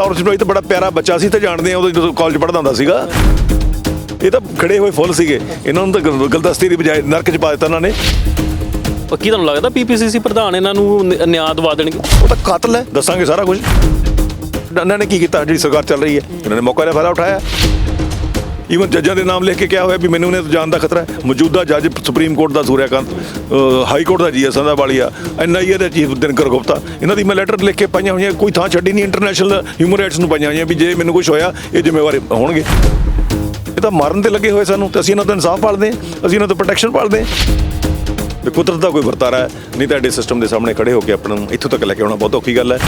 Lawrence ਬਨੋਈ ਤਾਂ ਬੜਾ ਪਿਆਰਾ ਬੱਚਾ ਸੀ ਤੇ ਜਾਣਦੇ ਆ ਉਦੋਂ ਜਦੋਂ ਕਾਲਜ ਪੜ੍ਹਦਾ ਹੁੰਦਾ ਸੀਗਾ। ਇਹ ਤਾਂ ਖੜੇ ਹੋਏ ਫੁੱਲ ਸੀਗੇ। ਇਹਨਾਂ ਨੂੰ ਤਾਂ ਗਲ- ਗਲਦਸਤੀ ਦੀ ਬਜਾਏ ਨਰਕ ਚ ਪਾ ਦਿੱਤਾ ਇਹਨਾਂ ਨੇ। ਪੱਕੀ ਤੁਹਾਨੂੰ ਲੱਗਦਾ ਪੀਪੀਸੀਸੀ ਪ੍ਰਧਾਨ ਇਹਨਾਂ ਨੂੰ ਨਿ- ਨਿਆਂ ਦਵਾ ਦੇਣਗੇ? ਉਹ ਤਾਂ ਕਾਤਲ ਹੈ ਦੱਸਾਂਗੇ ਸਾਰਾ ਕੁਝ। ਇਹਨਾਂ ਨੇ ਕੀ ਕੀਤਾ ਜਿਹੜੀ ਸਰਕਾਰ ਚੱਲ ਰਹੀ ਹੈ ਇਹਨਾਂ ਨੇ ਮੌਕਾ ਦਾ ਫਾਇਦਾ ਉਠਾਇਆ। ਈਵਨ ਜੱਜਾਂ ਦੇ ਨਾਮ ਲਿਖ ਕੇ ਕਿਹਾ ਹੋਇਆ ਵੀ ਮੈਨੂੰ ਨੇ ਜਾਨ ਦਾ ਖਤਰਾ ਹੈ। ਮੌਜੂਦਾ ਜੱਜ ਸੁਪਰੀਮ ਕੋਰਟ ਦਾ ਸੂਰਿਆਕਾਂਤ ਹਾਈ ਕੋਰਟ ਦਾ ਜੀਐਸ ਦਾ ਵਾਲੀਆ ਐਨਆਈਏ ਦੇ ਚੀਫ ਦਿਨਕਰ ਗੁਪਤਾ ਇਹਨਾਂ ਦੀ ਮੈਂ ਲੈਟਰ ਲਿਖ ਕੇ ਪਾਈਆਂ ਹੋਈਆਂ, ਕੋਈ ਥਾਂ ਛੱਡੀ ਨਹੀਂ ਇੰਟਰਨੈਸ਼ਨਲ ਹਿਊਮਨ ਰਾਈਟਸ ਨੂੰ ਪਾਈਆਂ ਹੋਈਆਂ ਵੀ ਜੇ ਮੈਨੂੰ ਕੁਝ ਹੋਇਆ, ਇਹ ਜ਼ਿੰਮੇਵਾਰ ਹੋਣਗੇ। ਇਹ ਤਾਂ ਮਾਰਨ ਤੇ ਲੱਗੇ ਹੋਏ ਸਾਨੂੰ, ਤੇ ਅਸੀਂ ਇਹਨਾਂ ਤੋਂ ਇਨਸਾਫ ਪਾਲਦੇ ਹਾਂ, ਅਸੀਂ ਇਹਨਾਂ ਤੋਂ ਪ੍ਰੋਟੈਕਸ਼ਨ ਪਾਲਦੇ ਹਾਂ। ਵੀ ਕੁਦਰਤ ਦਾ ਕੋਈ ਵਰਤਾਰਾ ਨਹੀਂ ਤਾਂ ਐਡੇ ਸਿਸਟਮ ਦੇ ਸਾਹਮਣੇ ਖੜੇ ਹੋ ਕੇ ਆਪਣਾ ਨੂੰ ਇੱਥੋਂ ਤੱਕ ਲੈ ਕੇ ਆਉਣਾ ਬਹੁਤ ਔਖੀ ਗੱਲ ਹੈ।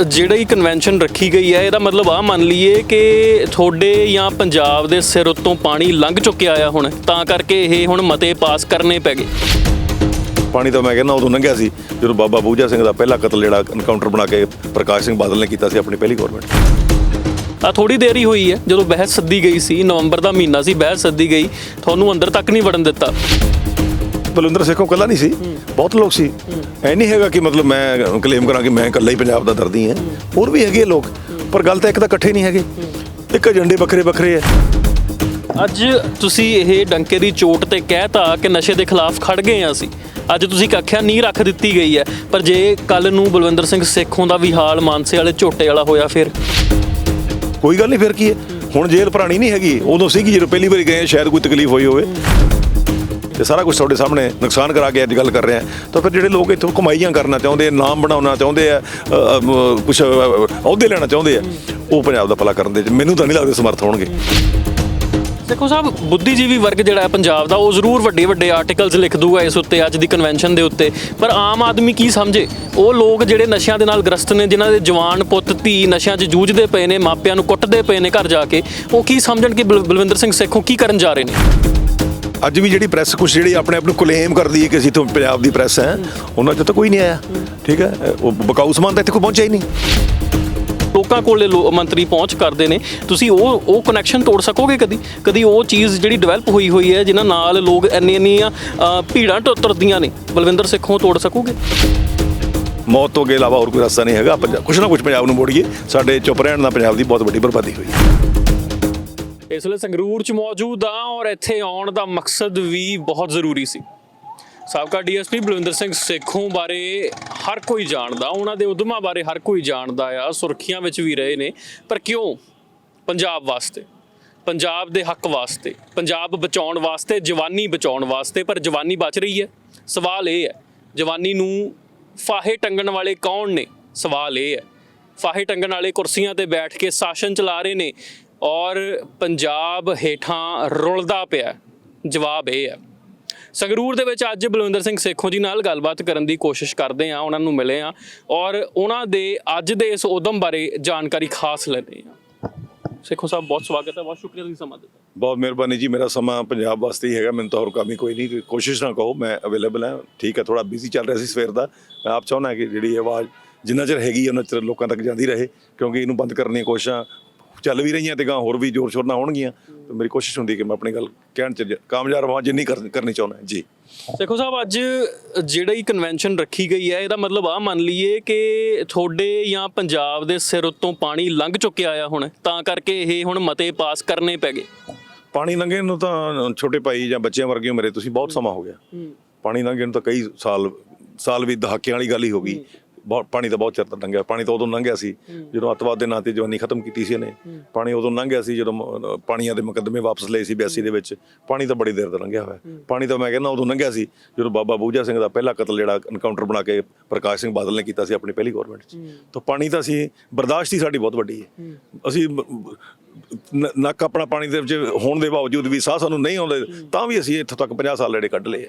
ਜਿਹੜੀ ਕਨਵੈਨਸ਼ਨ ਰੱਖੀ ਗਈ ਹੈ ਇਹਦਾ ਮਤਲਬ ਆ ਮੰਨ ਲਈਏ ਕਿ ਤੁਹਾਡੇ ਜਾਂ ਪੰਜਾਬ ਦੇ ਸਿਰ ਉੱਤੋਂ ਪਾਣੀ ਲੰਘ ਚੁੱਕਿਆ ਆ ਹੁਣ ਤਾਂ ਕਰਕੇ ਇਹ ਹੁਣ ਮਤੇ ਪਾਸ ਕਰਨੇ ਪੈ ਗਏ। ਪਾਣੀ ਤਾਂ ਮੈਂ ਕਹਿੰਦਾ ਉਦੋਂ ਲੰਘਿਆ ਸੀ ਜਦੋਂ ਬਾਬਾ ਬੂਜਾ ਸਿੰਘ ਦਾ ਪਹਿਲਾ ਕਤਲ ਜਿਹੜਾ ਐਨਕਾਊਂਟਰ ਬਣਾ ਕੇ ਪ੍ਰਕਾਸ਼ ਸਿੰਘ ਬਾਦਲ ਨੇ ਕੀਤਾ ਸੀ ਆਪਣੀ ਪਹਿਲੀ ਗਵਰਨਮੈਂਟ ਆ ਥੋੜੀ ਦੇਰ ਹੀ ਹੋਈ ਹੈ ਜਦੋਂ ਬਹਿਸ ਸੱਦੀ ਗਈ ਸੀ ਨਵੰਬਰ ਦਾ ਮਹੀਨਾ ਸੀ ਬਹਿਸ ਸੱਦੀ ਗਈ ਤੁਹਾਨੂੰ ਅੰਦਰ ਤੱਕ ਨਹੀਂ ਵੜਨ ਦਿੱਤਾ। ਬਲਵਿੰਦਰ ਸੇਖੋਂ ਕੱਲਾ ਨਹੀਂ ਸੀ। ਬਹੁਤ ਲੋਕ ਸੀ। ਐ ਨਹੀਂ ਹੈਗਾ ਕਿ ਮਤਲਬ ਮੈਂ ਕਲੇਮ ਕਰਾਂ ਕਿ ਮੈਂ ਇਕੱਲਾ ਹੀ ਪੰਜਾਬ ਦਾ ਦਰਦੀ ਹਾਂ। ਹੋਰ ਵੀ ਹੈਗੇ ਲੋਕ ਪਰ ਗੱਲ ਤਾਂ ਇੱਕ ਤਾਂ ਇਕੱਠੇ ਨਹੀਂ ਹੈਗੇ। ਇੱਕ ਏਜੰਡੇ ਵੱਖਰੇ ਵੱਖਰੇ ਹੈ ਅੱਜ ਤੁਸੀਂ ਇਹ ਡੰਕੇ ਦੀ ਚੋਟ ਤੇ ਕਹਿਤਾ ਕਿ ਨਸ਼ੇ ਦੇ ਖਿਲਾਫ ਖੜ ਗਏ ਆ ਅਸੀਂ। ਅੱਜ ਤੁਸੀਂ ਕਾਖਿਆ ਨਹੀਂ ਰੱਖ ਦਿੱਤੀ ਗਈ ਹੈ। ਪਰ ਜੇ ਕੱਲ ਨੂੰ ਬਲਵਿੰਦਰ ਸਿੰਘ ਸੇਖੋਂ ਦਾ ਵੀ ਹਾਲ ਮਾਨਸੇ ਵਾਲੇ ਝੋਟੇ ਵਾਲਾ ਹੋਇਆ ਫਿਰ? ਕੋਈ ਗੱਲ ਨਹੀਂ ਫਿਰ ਕੀ ਹੈ? ਹੁਣ ਜੇਲ੍ਹ ਪੁਰਾਣੀ ਨਹੀਂ ਹੈਗੀ। ਉਦੋਂ ਸੀਗੀ ਜਦੋਂ ਪਹਿਲੀ ਵਾਰੀ ਗਏ ਸ਼ਾਇਦ ਕੋਈ ਤਕਲੀਫ ਹੋਈ ਹੋਵੇ। ਤੇ ਸਾਰਾ ਕੁਝ ਤੁਹਾਡੇ ਸਾਹਮਣੇ ਨੁਕਸਾਨ ਕਰਾ ਕੇ ਅੱਜ ਗੱਲ ਕਰ ਰਹੇ ਆ ਤਾਂ ਫਿਰ ਜਿਹੜੇ ਲੋਕ ਇੱਥੋਂ ਕਮਾਈਆਂ ਕਰਨਾ ਚਾਹੁੰਦੇ ਆ, ਨਾਮ ਬਣਾਉਣਾ ਚਾਹੁੰਦੇ ਆ ਕੁਝ ਅਹੁਦੇ ਲੈਣਾ ਚਾਹੁੰਦੇ ਆ, ਉਹ ਪੰਜਾਬ ਦਾ ਭਲਾ ਕਰਨ ਦੇ ਮੈਨੂੰ ਤਾਂ ਨਹੀਂ ਲੱਗਦਾ ਸਮਰਥ ਹੋਣਗੇ। ਦੇਖੋ ਸਾਹਿਬ, ਬੁੱਧੀਜੀਵੀ ਵਰਗ ਜਿਹੜਾ ਹੈ ਪੰਜਾਬ ਦਾ, ਉਹ ਜ਼ਰੂਰ ਵੱਡੇ ਵੱਡੇ ਆਰਟੀਕਲਸ ਲਿਖ ਦੂਗਾ ਇਸ ਉੱਤੇ, ਅੱਜ ਦੀ ਕਨਵੈਨਸ਼ਨ ਦੇ ਉੱਤੇ। ਪਰ ਆਮ ਆਦਮੀ ਕੀ ਸਮਝੇ? ਉਹ ਲੋਕ ਜਿਹੜੇ ਨਸ਼ਿਆਂ ਦੇ ਨਾਲ ਗ੍ਰਸਤ ਨੇ, ਜਿਨ੍ਹਾਂ ਦੇ ਜਵਾਨ, ਪੁੱਤ, ਧੀ ਨਸ਼ਿਆਂ 'ਚ ਜੂਝਦੇ ਪਏ ਨੇ, ਮਾਪਿਆਂ ਨੂੰ ਕੁੱਟਦੇ ਪਏ ਨੇ ਘਰ ਜਾ ਕੇ, ਉਹ ਕੀ ਸਮਝਣ ਕਿ ਬਲ- ਬਲਵਿੰਦਰ ਸਿੰਘ ਸੇਖੋਂ ਕੀ ਕਰਨ ਜਾ ਰਹੇ ਨੇ? ਅੱਜ ਵੀ ਜਿਹੜੀ ਪ੍ਰੈਸ ਕੁਝ ਜਿਹੜੀ ਆਪਣੇ ਆਪ ਨੂੰ ਕਲੇਮ ਕਰਦੀ ਹੈ ਕਿ ਅਸੀਂ ਤੋਂ ਪੰਜਾਬ ਦੀ ਪ੍ਰੈਸ ਹੈ ਉਹਨਾਂ 'ਚ ਤਾਂ ਕੋਈ ਨਹੀਂ ਆਇਆ ਠੀਕ ਹੈ? ਉਹ ਬਕਾਊ ਸਮਾਨ ਤਾਂ ਇੱਥੇ ਕੋਈ ਪਹੁੰਚਿਆ ਹੀ ਨਹੀਂ। ਲੋਕਾਂ ਕੋਲੇ ਮੰਤਰੀ ਪਹੁੰਚ ਕਰਦੇ ਨੇ। ਤੁਸੀਂ ਉਹ ਉਹ ਕਨੈਕਸ਼ਨ ਤੋੜ ਸਕੋਗੇ ਕਦੀ? ਕਦੀ ਉਹ ਚੀਜ਼ ਜਿਹੜੀ ਡਿਵੈਲਪ ਹੋਈ ਹੋਈ ਹੈ ਜਿਨ੍ਹਾਂ ਨਾਲ ਲੋਕ ਇੰਨੀ ਇੰਨੀਆਂ ਭੀੜਾਂ ਟੁ- ਤੁਰਦੀਆਂ ਨੇ ਬਲਵਿੰਦਰ ਸੇਖੋਂ ਤੋੜ ਸਕੋਗੇ? ਮੌਤ ਤੋਂ ਅੱਗੇ ਇਲਾਵਾ ਹੋਰ ਕੋਈ ਰਸਤਾ ਨਹੀਂ ਹੈਗਾ। ਪੰਜਾਬ ਕੁਛ ਨਾ ਕੁਛ ਪੰਜਾਬ ਨੂੰ ਮੋੜੀਏ। ਸਾਡੇ ਚੁੱਪ ਰਹਿਣ ਨਾਲ ਪੰਜਾਬ ਦੀ ਬਹੁਤ ਵੱਡੀ ਬਰਬਾਦੀ ਹੋਈ ਹੈ। ਇਸ ਵੇਲੇ ਸੰਗਰੂਰ ਚ ਮੌਜੂਦ ਆ ਔਰ ਇੱਥੇ ਆਉਣ ਦਾ ਮਕਸਦ ਵੀ ਬਹੁਤ ਜ਼ਰੂਰੀ ਸੀ। ਸਾਬਕਾ ਡੀਐਸਪੀ ਬਲਵਿੰਦਰ ਸਿੰਘ ਸੇਖੋਂ ਬਾਰੇ ਹਰ ਕੋਈ ਜਾਣਦਾ, ਉਹਨਾਂ ਦੇ ਉਦਮਾਂ ਬਾਰੇ ਹਰ ਕੋਈ ਜਾਣਦਾ ਆ, ਸੁਰਖੀਆਂ ਵਿੱਚ ਵੀ ਰਹੇ ਨੇ, ਪਰ ਕਿਉਂ? ਪੰਜਾਬ ਵਾਸਤੇ, ਪੰਜਾਬ ਦੇ ਹੱਕ ਵਾਸਤੇ, ਪੰਜਾਬ ਬਚਾਉਣ ਵਾਸਤੇ, ਜਵਾਨੀ ਬਚਾਉਣ ਵਾਸਤੇ, ਪਰ ਜਵਾਨੀ ਬਚ ਰਹੀ ਹੈ। ਸਵਾਲ ਇਹ ਹੈ, ਜਵਾਨੀ ਨੂੰ ਫਾਹੇ ਟੰਗਣ ਵਾਲੇ ਕੌਣ ਨੇ? ਸਵਾਲ ਇਹ ਹੈ, ਫਾਹੇ ਟੰਗਣ ਵਾਲੇ ਕੁਰਸੀਆਂ ਤੇ ਬੈਠ ਕੇ ਸ਼ਾਸਨ ਚਲਾ ਰਹੇ ਨੇ ਔਰ ਪੰਜਾਬ ਹੇਠਾਂ ਰੁਲਦਾ ਪਿਆ ਜਵਾਬ ਇਹ ਹੈ। ਸੰਗਰੂਰ ਦੇ ਵਿੱਚ ਅੱਜ ਬਲਵਿੰਦਰ ਸਿੰਘ ਸੇਖੋਂ ਜੀ ਨਾਲ ਗੱਲਬਾਤ ਕਰਨ ਦੀ ਕੋਸ਼ਿਸ਼ ਕਰਦੇ ਆ ਉਹਨਾਂ ਨੂੰ ਮਿਲੇ ਆ ਔਰ ਉਹਨਾਂ ਦੇ ਅੱਜ ਦੇ ਇਸ ਉਦਮ ਬਾਰੇ ਜਾਣਕਾਰੀ ਖਾਸ ਲੈਂਦੇ ਆ ਸੇਖੋਂ ਸਾਹਿਬ, ਬਹੁਤ ਸਵਾਗਤ ਹੈ, ਬਹੁਤ ਸ਼ੁਕਰੀਆ ਤੁਸੀਂ ਸਮਾਂ ਦਿੱਤਾ। ਬਹੁਤ ਮਿਹਰਬਾਨੀ ਜੀ, ਮੇਰਾ ਸਮਾਂ ਪੰਜਾਬ ਵਾਸਤੇ ਹੀ ਹੈਗਾ, ਮੈਨੂੰ ਤਾਂ ਹੋਰ ਕੰਮ ਹੀ ਕੋਈ ਨਹੀਂ ਕੋਸ਼ਿਸ਼ ਨਾ ਕਹੋ ਮੈਂ ਅਵੇਲੇਬਲ ਹਾਂ, ਠੀਕ ਹੈ ਥੋੜਾ ਬਿਜ਼ੀ ਚੱਲ ਰਿਹਾ ਸੀ ਸਵੇਰ ਦਾ, ਮੈਂ ਆਪ ਚਾਹੁੰਦਾ ਕਿ ਜਿਹੜੀ ਆਵਾਜ਼ ਜਿੰਨਾ ਚਿਰ ਹੈਗੀ ਉਹਨਾਂ ਚਿਰ ਲੋਕਾਂ ਤੱਕ ਜਾਂਦੀ ਰਹੇ, ਕਿਉਂਕਿ ਇਹਨੂੰ ਬੰਦ ਕਰਨ ਦੀਆਂ ਕੋਸ਼ਿਸ਼ਾਂ ਚੱਲ ਵੀ ਰਹੀਆਂ ਤੇ ਗਾਂ ਹੋਰ ਵੀ ਜ਼ੋਰ ਸ਼ੋਰ ਨਾਲ ਹੋਣਗੀਆਂ ਤੇ ਮੇਰੀ ਕੋਸ਼ਿਸ਼ ਹੁੰਦੀ ਕਿ ਮੈਂ ਆਪਣੀ ਗੱਲ ਕਹਿਣ ਚ ਕਾਮਯਾਬ ਹਾਂ ਜਿੰਨੀ ਕਰ- ਕਰਨੀ ਚਾਹੁੰਦਾ ਜੀ। ਸੇਖੋਂ ਸਾਹਿਬ ਅੱਜ ਜਿਹੜੀ ਕਨਵੈਨਸ਼ਨ ਰੱਖੀ ਗਈ ਹੈ ਇਹਦਾ ਮਤਲਬ ਆ ਮੰਨ ਲਈਏ ਕਿ ਤੁਹਾਡੇ ਜਾਂ ਪੰਜਾਬ ਦੇ ਸਿਰ ਉੱਤੋਂ ਪਾਣੀ ਲੰਘ ਚੁੱਕਿਆ ਆ ਹੁਣ ਤਾਂ ਕਰਕੇ ਇਹ ਹੁਣ ਮਤੇ ਪਾਸ ਕਰਨੇ ਪੈ ਗਏ। ਪਾਣੀ ਲੰਘੇ ਨੂੰ ਤਾਂ ਛੋਟੇ ਭਾਈ ਜਾਂ ਬੱਚਿਆਂ ਵਰਗੇ ਮੇਰੇ ਤੁਸੀਂ ਬਹੁਤ ਸਮਾਂ ਹੋ ਗਿਆ। ਪਾਣੀ ਲੰਘੇ ਨੂੰ ਤਾਂ ਕਈ ਸਾਲ ਸਾਲ ਵੀ ਦਹਾਕਿਆਂ ਵਾਲੀ ਗੱਲ ਹੀ ਹੋ ਗਈ। ਬਹੁਤ ਪਾਣੀ ਤਾਂ ਬਹੁਤ ਚਿਰ ਲੰਘਿਆ। ਪਾਣੀ ਤਾਂ ਉਦੋਂ ਲੰਘਿਆ ਸੀ ਜਦੋਂ ਅੱਤਵਾਦ ਦੇ ਨਾਂ ਤੇ ਜਵਾਨੀ ਖਤਮ ਕੀਤੀ ਸੀ ਇਹਨੇ। ਪਾਣੀ ਉਦੋਂ ਲੰਘਿਆ ਸੀ ਜਦੋਂ ਮ- ਪਾਣੀਆਂ ਦੇ ਮੁਕੱਦਮੇ ਵਾਪਸ ਲਏ ਸੀ 82 ਦੇ ਵਿੱਚ। ਪਾਣੀ ਤਾਂ ਬੜੀ ਦੇਰ ਦਾ ਲੰਘਿਆ ਹੋਇਆ। ਪਾਣੀ ਤਾਂ ਮੈਂ ਕਹਿੰਦਾ ਉਦੋਂ ਲੰਘਿਆ ਸੀ ਜਦੋਂ ਬਾਬਾ ਬੂਜਾ ਸਿੰਘ ਦਾ ਪਹਿਲਾ ਕਤਲ ਜਿਹੜਾ ਐਨਕਾਊਂਟਰ ਬਣਾ ਕੇ ਪ੍ਰਕਾਸ਼ ਸਿੰਘ ਬਾਦਲ ਨੇ ਕੀਤਾ ਸੀ ਆਪਣੀ ਪਹਿਲੀ ਗਵਰਨਮੈਂਟ 'ਚ। ਤਾਂ ਪਾਣੀ ਤਾਂ ਅਸੀਂ ਬਰਦਾਸ਼ਤ ਹੀ ਸਾਡੀ ਬਹੁਤ ਵੱਡੀ। ਹੈ। ਅਸੀਂ ਬ- ਬ- ਨ- ਨੱਕ ਆਪਣਾ ਪਾਣੀ ਦੇ ਵਿੱਚ ਹੋਣ ਦੇ ਬਾਵਜੂਦ ਵੀ ਸਾਹ ਸਾਨੂੰ ਨਹੀਂ ਆਉਂਦੇ ਤਾਂ ਵੀ ਅਸੀਂ ਇੱਥੋਂ ਤੱਕ 50 ਸਾਲ ਜਿਹੜੇ ਕੱਢ ਲਏ